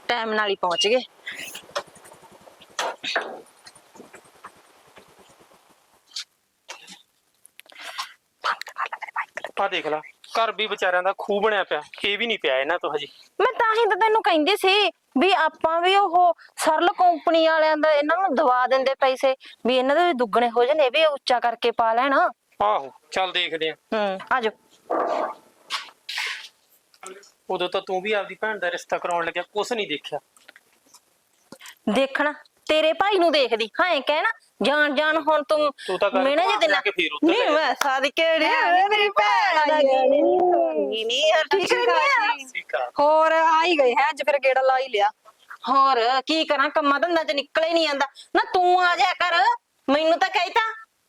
ਟਾਈਮ ਨਾਲ ਹੀ ਪਹੁੰਚ ਗਏ। ਆ ਦੇਖ ਲੈ ਘਰ ਵੀ ਵਿਚਾਰਿਆਂ ਦਾ ਖੂਹ ਬਣਿਆ ਪਿਆ ਇਹ ਵੀ ਨਹੀਂ ਪਿਆ ਇਹਨਾਂ ਤੋਂ ਹਜੇ। ਮੈਂ ਤਾਂ ਹੀ ਤਾਂ ਤੈਨੂੰ ਕਹਿੰਦੀ ਸੀ ਵੀ ਆਪਾਂ ਵੀ ਉਹ ਸਰਲ ਕੰਪਨੀ ਵਾਲਿਆਂ ਦਾ ਇਹਨਾਂ ਨੂੰ ਦਵਾ ਦਿੰਦੇ ਪੈਸੇ ਵੀ ਇਹਨਾਂ ਦੇ ਵੀ ਦੁੱਗਣੇ ਹੋ ਜਾਣ ਇਹ ਵੀ ਉੱਚਾ ਕਰਕੇ ਪਾ ਲੈਣ। ਆਹੋ ਚੱਲ ਦੇਖਦੇ ਆ। ਹੂੰ ਆਜੋ ਉਦੋਂ ਤਾਂ ਤੂੰ ਵੀ ਆਪਦੀ ਭੈਣ ਦਾ ਰਿਸ਼ਤਾ ਕਰਾਉਣ ਲੱਗਿਆ ਕੁਛ ਨਹੀਂ ਦੇਖਿਆ। ਦੇਖਣਾ ਤੇਰੇ ਭਾਈ ਨੂੰ ਦੇਖਦੀ ਹਾਂ ਇਹ ਕਹਿਣਾ ਜਾਣ ਜਾਣ ਹੁਣ ਤੂੰ ਤੂੰ ਤਾਂ ਮਿਹਣੇ ਕਮਾ ਜਿਹੇ ਦਿਨਾਂ ਕੇ ਫੇਰ ਉੱਤਰ ਨਹੀਂ। ਮੈਂ ਸਾਦੀ ਕਿਹੜੀ ਮੇਰੀ ਭੈਣ ਆ ਗਈ ਨਹੀਂ ਯਾਰ ਠੀਕ ਨਹੀਂ ਆ। ਹੋਰ ਆ ਹੀ ਗਏ ਹੈ ਅੱਜ ਫਿਰ ਗੇੜਾ ਲਾ ਹੀ ਲਿਆ। ਹੋਰ ਕੀ ਕਰਾਂ ਕੰਮਾਂ ਧੰਦਾ ਚ ਨਿਕਲ ਨਹੀਂ ਆਂਦਾ। ਨਾ ਤੂੰ ਆ ਜਾ ਕਰ ਮੈਨੂੰ ਤਾਂ ਕਹਿਤਾ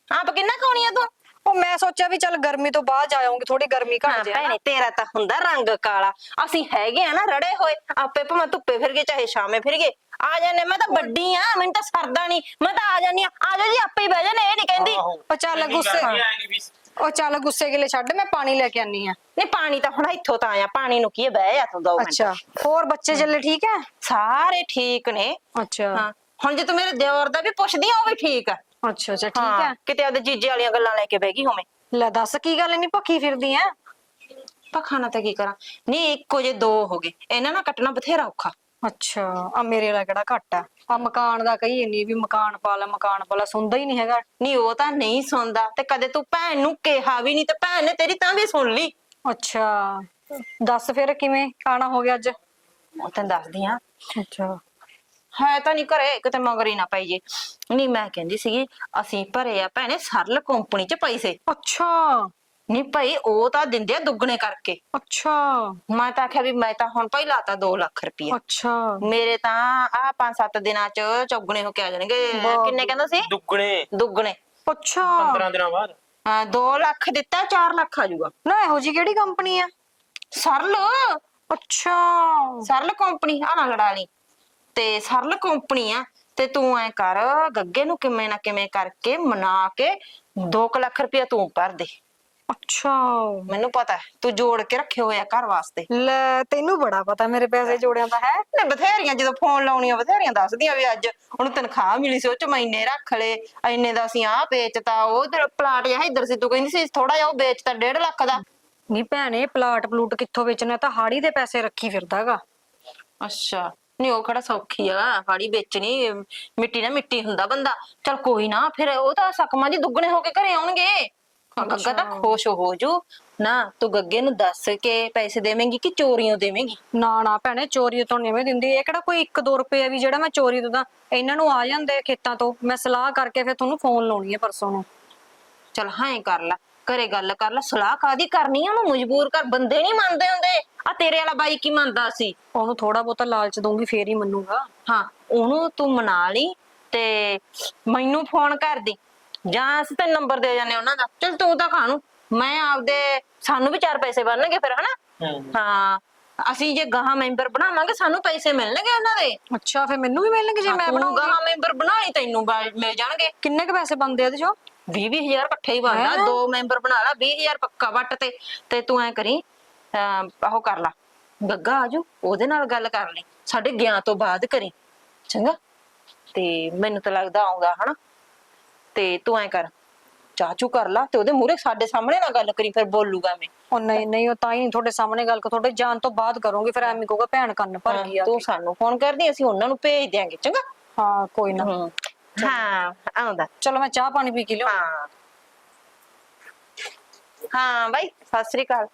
ਆਪ ਕਿੰਨਾ ਖਾਣੀ ਆ ਤੂੰ? ਉਹ ਮੈਂ ਸੋਚਿਆ ਵੀ ਚੱਲ ਗਰਮੀ ਤੋਂ ਬਾਅਦ ਜਾ ਆਉਂਗੀ ਥੋੜੀ ਗਰਮੀ ਹਾਂ ਘਟ ਜਾਏ ਭੈਣੇ ਤੇਰਾ ਤਾਂ ਹੁੰਦਾ ਰੰਗ ਕਾਲਾ। ਅਸੀਂ ਹੈਗੇ ਆ ਨਾ ਰੜੇ ਹੋਏ ਆਪੇ ਭਾਵੇਂ ਧੁੱਪੇ ਫਿਰ ਗਏ ਚਾਹੇ ਸ਼ਾਮੇ ਫਿਰ ਗਏ। ਆ ਜਾਨੇ ਮੈਂ ਤਾਂ ਵੱਡੀ ਆ ਮੈਨੂੰ ਤਾਂ ਸਰਦਾ ਨਹੀਂ ਮੈਂ ਤਾਂ ਆ ਜਾਨੀ ਆ। ਆ ਜਾ ਜੀ ਆਪੇ ਹੀ ਬਹਿ ਜਾਨੇ ਇਹ ਨਹੀਂ ਕਹਿੰਦੀ। ਉਹ ਚੱਲ ਗੁੱਸੇ- ਉਹ ਚੱਲ ਗੁੱਸੇ ਗਿਲੇ ਛੱਡ ਮੈਂ ਪਾਣੀ ਲੈ ਕੇ ਆਨੀ ਆ। ਨਹੀਂ ਪਾਣੀ ਤਾਂ ਹੁਣ ਇੱਥੋਂ ਤਾਂ ਆਇਆ ਪਾਣੀ ਨੂੰ ਕੀ ਹੈ, ਬਹਿ ਜਾ ਤੂੰ ਦੋ ਮਿੰਟ। ਅੱਛਾ ਹੋਰ ਬੱਚੇ ਚੱਲੇ ਠੀਕ ਹੈ ਸਾਰੇ ਠੀਕ ਨੇ। ਅੱਛਾ। ਹਾਂ ਹੁਣ ਜੇ ਤੂੰ ਮੇਰੇ ਦਿਓਰ ਦਾ ਵੀ ਪੁੱਛਦੀ ਆ ਉਹ ਵੀ ਠੀਕ ਆ। ਅੱਛਾ ਅੱਛਾ ਠੀਕ ਹਾਂ, ਹੈ। ਕਿਤੇ ਉਹਦੇ ਜੀਜੇ ਵਾਲੀਆਂ ਗੱਲਾਂ ਲੈ ਕੇ ਬਹਿ ਗਈ ਹੋਵੇਂ। ਲੈ ਦੱਸ ਕੀ ਗੱਲ ਨਹੀਂ ਭੱਖੀ ਫਿਰਦੀ ਐ? ਪਖਾਣਾ ਤਾਂ ਕੀ ਕਰਾਂ? ਨਹੀਂ ਇੱਕੋ ਜੇ ਦੋ ਹੋ ਗਏ। ਇਹਨਾਂ ਨਾਲ ਕੱਟਣਾ ਬਥੇਰਾ ਔਖਾ। ਅੱਛਾ ਆ ਮੇਰੇ ਵਾਲਾ ਕਿਹੜਾ ਘੱਟ ਆ ਆ ਮਕਾਨ ਦਾ ਕਹੀ ਨਹੀਂ ਵੀ ਮਕਾਨ ਪਾ ਲੈ ਮਕਾਨ ਪਾ ਲੈ ਸੁਣਦਾ ਹੀ ਨਹੀਂ ਹੈਗਾ। ਨਹੀਂ ਉਹ ਤਾਂ ਨਹੀਂ ਸੁਣਦਾ। ਤੇ ਕਦੇ ਤੂੰ ਭੈਣ ਨੂੰ ਕਿਹਾ ਵੀ ਨਹੀਂ ਤੇ ਭੈਣ ਨੇ ਤੇਰੀ ਤਾਂ ਵੀ ਸੁਣ ਲਈ। ਅੱਛਾ ਦੱਸ ਫਿਰ ਕਿਵੇਂ? ਆਣਾ ਹੋ ਗਿਆ ਅੱਜ? ਮੈਂ ਤੈਨੂੰ ਦੱਸਦੀ ਆ। ਅੱਛਾ। ਹੈ ਤਾਂ ਨਹੀਂ ਘਰੇ ਕਿਤੇ ਮਗਰ ਹੀ ਨਾ ਪਈ ਜੇ। ਨਹੀਂ ਮੈਂ ਕਹਿੰਦੀ ਸੀਗੀ ਅਸੀਂ ਭਰੇ ਆ ਭੈਣੇ ਸਰਲ ਕੰਪਨੀ ਚ ਪੈਸੇ ਅੱਛਾ। ਨਹੀਂ ਭਾਈ ਉਹ ਤਾਂ ਦਿੰਦੇ ਆ ਦੁੱਗਣੇ ਕਰਕੇ। ਅੱਛਾ। ਮੈਂ ਤਾਂ ਆਖਿਆ ਵੀ ਮੈਂ ਤਾਂ ਹੁਣ ਭਾਈ ਲਾਤਾ 2 ਲੱਖ ਰੁਪਇਆ ਅੱਛਾ। ਮੇਰੇ ਤਾਂ ਆ 5-7 ਦਿਨਾਂ ਚ ਚੌਗਣੇ ਹੋ ਕੇ ਆ ਜਾਣਗੇ। ਵਾਹ। ਕਿੰਨੇ ਕਹਿੰਦਾ ਸੀ? ਦੁੱਗਣੇ। ਦੁੱਗਣੇ। ਅੱਛਾ। 15 ਦਿਨਾਂ ਬਾਅਦ। ਹਾਂ 2 ਲੱਖ ਦਿੱਤਾ 4 ਲੱਖ ਆ ਜਾਊਗਾ। ਨਾ ਇਹੋ ਜੀ ਕਿਹੜੀ ਕੰਪਨੀ ਆ? ਸਰਲ। ਅੱਛਾ। ਸਰਲ ਕੰਪਨੀ ਆ ਨਾ ਲੜਾ ਲਈ। ਤੇ ਸਰਲ ਕੰਪਨੀ ਆ ਤੇ ਤੂੰ ਐ ਕਰ ਗੱਗੇ ਨੂੰ ਕਿਵੇਂ ਨਾ ਕਿਵੇਂ ਕਰਕੇ ਮਨਾ ਕੇ 2 ਲੱਖ ਰੁਪਇਆ ਤੂੰ ਭਰ ਦੇ। ਅੱਛਾ। ਮੈਨੂੰ ਪਤਾ ਹੈ ਤੂੰ ਜੋੜ ਕੇ ਰੱਖੇ ਹੋਏ ਆ ਘਰ ਵਾਸਤੇ। ਲੈ ਤੈਨੂੰ ਬੜਾ ਪਤਾ ਮੇਰੇ ਪੈਸੇ ਜੋੜਿਆਂ ਦਾ ਹੈ। ਨੇ ਬਥੇਰੀਆਂ ਜਦੋਂ ਫੋਨ ਲਾਉਣੀਆਂ ਬਥੇਰੀਆਂ ਦੱਸਦੀਆਂ ਵੀ ਅੱਜ। ਉਹਨੂੰ ਤਨਖਾਹ ਮਿਲੀ ਸੀ ਉਹ ਚ ਮੈਨੇ ਰੱਖ ਲਏ। ਇੰਨੇ ਦਾ ਅਸੀਂ ਆਹ ਵੇਚਤਾ ਉਹ ਪਲਾਟ ਜਿਹਾ ਇੱਧਰ ਸੀ ਤੂੰ ਕਹਿੰਦੀ ਸੀ ਥੋੜਾ ਜਿਹਾ ਉਹ ਵੇਚਤਾ 1.5 ਲੱਖ ਦਾ। ਨਹੀਂ ਭੈਣੇ ਪਲਾਟ ਪਲੂਟ ਕਿੱਥੋਂ ਵੇਚਣਾ ਤਾਂ ਹਾੜੀ ਦੇ ਪੈਸੇ ਰੱਖੀ ਫਿਰਦਾਗਾ। ਅੱਛਾ। ਨਹੀਂ ਉਹ ਕਿਹੜਾ ਸੌਖੀ ਆ ਹਾੜੀ ਵੇਚਣੀ ਮਿੱਟੀ ਨਾ ਮਿੱਟੀ ਹੁੰਦਾ ਬੰਦਾ। ਚਲ ਕੋਈ ਨਾ ਫਿਰ ਉਹ ਤਾਂ ਸਕਮਾਂ ਦੀ ਦੁੱਗਣੇ ਹੋ ਕੇ ਘਰੇ ਆਉਣਗੇ। ਗੱਗਾ ਤਾਂ ਖੁਸ਼ ਹੋ ਜੂ। ਨਾ ਤੂੰ ਗੱਗੇ ਨੂੰ ਦੱਸ ਕੇ ਪੈਸੇ ਦੇਵੇਂਗੀ ਕਿ ਚੋਰੀਆਂ ਦੇਵੇਂਗੀ? ਨਾ ਨਾ ਭੈਣੇ ਚੋਰੀ ਤੋਂ ਨਿਵੇਂ ਦਿੰਦੀ। ਇਹ ਕਿਹੜਾ ਕੋਈ 1-2 ਰੁਪਏ ਵੀ ਜਿਹੜਾ ਮੈਂ ਚੋਰੀ ਦਿੰਦਾ ਇਹਨਾਂ ਨੂੰ ਆ ਜਾਂਦੇ ਆ ਖੇਤਾਂ ਤੋਂ। ਮੈਂ ਸਲਾਹ ਕਰਕੇ ਫਿਰ ਤੁਹਾਨੂੰ ਫੋਨ ਲਾਉਣੀ ਹੈ ਪਰਸੋਂ ਨੂੰ। ਚਲ ਹਾਂ ਹੀ ਕਰ ਲੈ। ਘਰੇ ਗੱਲ ਕਰ ਲੈ ਸਲਾਹ ਕਾਦੀ ਕਰਨੀ ਆ? ਉਹਨੂੰ ਮਜਬੂਰ ਕਰ। ਬੰਦੇ ਨਹੀਂ ਮੰਨਦੇ ਹੁੰਦੇ। ਆ ਤੇਰੇ ਵਾਲਾ ਬਾਈ ਕੀ ਮੰਨਦਾ ਸੀ? ਉਹਨੂੰ ਥੋੜਾ ਬਹੁਤਾ ਲਾਲਚ ਦਊਂਗੀ ਫੇਰ ਹੀ ਮੰਨੂਗਾ। ਹਾਂ ਉਹਨੂੰ ਤੂੰ ਮਨਾ ਲਈ ਤੇ ਮੈਨੂੰ ਫੋਨ ਕਰ ਦੀ। ਜਾਂ ਅਸੀਂ ਤੈਨੂੰ ਨੰਬਰ ਦੇ ਜਾਂਦੇ ਉਹਨਾਂ ਦਾ। ਚਲ ਤੂੰ ਤਾਂ ਖਾਣੂ ਮੈਂ ਆਪਦੇ ਸਾਨੂੰ ਵੀ ਚਾਰ ਪੈਸੇ ਬਣਨਗੇ ਫਿਰ ਹਨਾ? ਹਾਂ ਅਸੀਂ ਜੇ ਗਾਹਾਂ ਮੈਂਬਰ ਬਣਾਵਾਂਗੇ ਸਾਨੂੰ ਪੈਸੇ ਮਿਲਣਗੇ ਉਹਨਾਂ ਦੇ। ਅੱਛਾ ਫਿਰ ਮੈਨੂੰ ਵੀ ਮਿਲਣਗੇ ਜੇ ਮੈਂ ਬਣਾਉਂਗਾ। ਗਾਹਾਂ ਮੈਂਬਰ ਬਣਾਈ ਤੈਨੂੰ ਮਿਲ ਜਾਣਗੇ। ਕਿੰਨੇ ਕ ਪੈਸੇ ਬਣਦੇ ਆ ਇਹਦੇ ਚੋਂ? 20 20000 ਇਕੱਠੇ ਹੀ ਬਣਦਾ ਹੈਂ? ਦੋ ਮੈਂਬਰ ਬਣਾ ਲਾ 20000 ਪੱਕਾ ਵੱਟ ਤੇ ਤੇ ਤੂੰ ਐ ਕਰੀ ਉਹ ਕਰ ਲਾ। ਗੱਗਾ ਆਜੂ ਉਹਦੇ ਨਾਲ ਗੱਲ ਕਰ ਲਈ ਸਾਡੇ ਗਿਆ ਤੋਂ ਬਾਅਦ ਕਰੀ ਚੰਗਾ? ਤੇ ਮੈਨੂੰ ਤਾਂ ਲੱਗਦਾ ਆਉਂਦਾ ਹਨਾ? ਤੇ ਤੂੰ ਐ ਕਰ ਚਾਚੂ ਕਰ ਲਾ ਤੇ ਉਹਦੇ ਮੂਹਰੇ ਸਾਡੇ ਸਾਹਮਣੇ ਨਾ ਗੱਲ ਕਰੀ ਫਿਰ ਬੋਲੂਗਾ ਮੈਂ। ਉਹ ਨਹੀਂ ਨਹੀਂ ਉਹ ਤਾਂ ਹੀ ਤੁਹਾਡੇ ਸਾਹਮਣੇ ਗੱਲ ਕਰ ਤੁਹਾਡੇ ਜਾਣ ਤੋਂ ਬਾਅਦ ਕਰੂੰਗੀ ਫਿਰ ਐਵੇਂ ਕਹੂਗਾ ਭੈਣ ਕੰਨ ਭਰ ਗਈ ਆ ਤੂੰ ਸਾਨੂੰ ਫੋਨ ਕਰਦੀ ਅਸੀਂ ਉਹਨਾਂ ਨੂੰ ਭੇਜ ਦਿਆਂਗੇ ਚੰਗਾ? ਹਾਂ ਕੋਈ ਨਾ। ਹਾਂ। ਆਉਂਦਾ। ਚਲੋ ਮੈਂ ਚਾਹ ਪਾਣੀ ਪੀ ਕੇ ਲਿਆਉਂ ਹਾਂ। ਹਾਂ ਬਾਈ ਸਤਿ ਸ੍ਰੀ ਅਕਾਲ।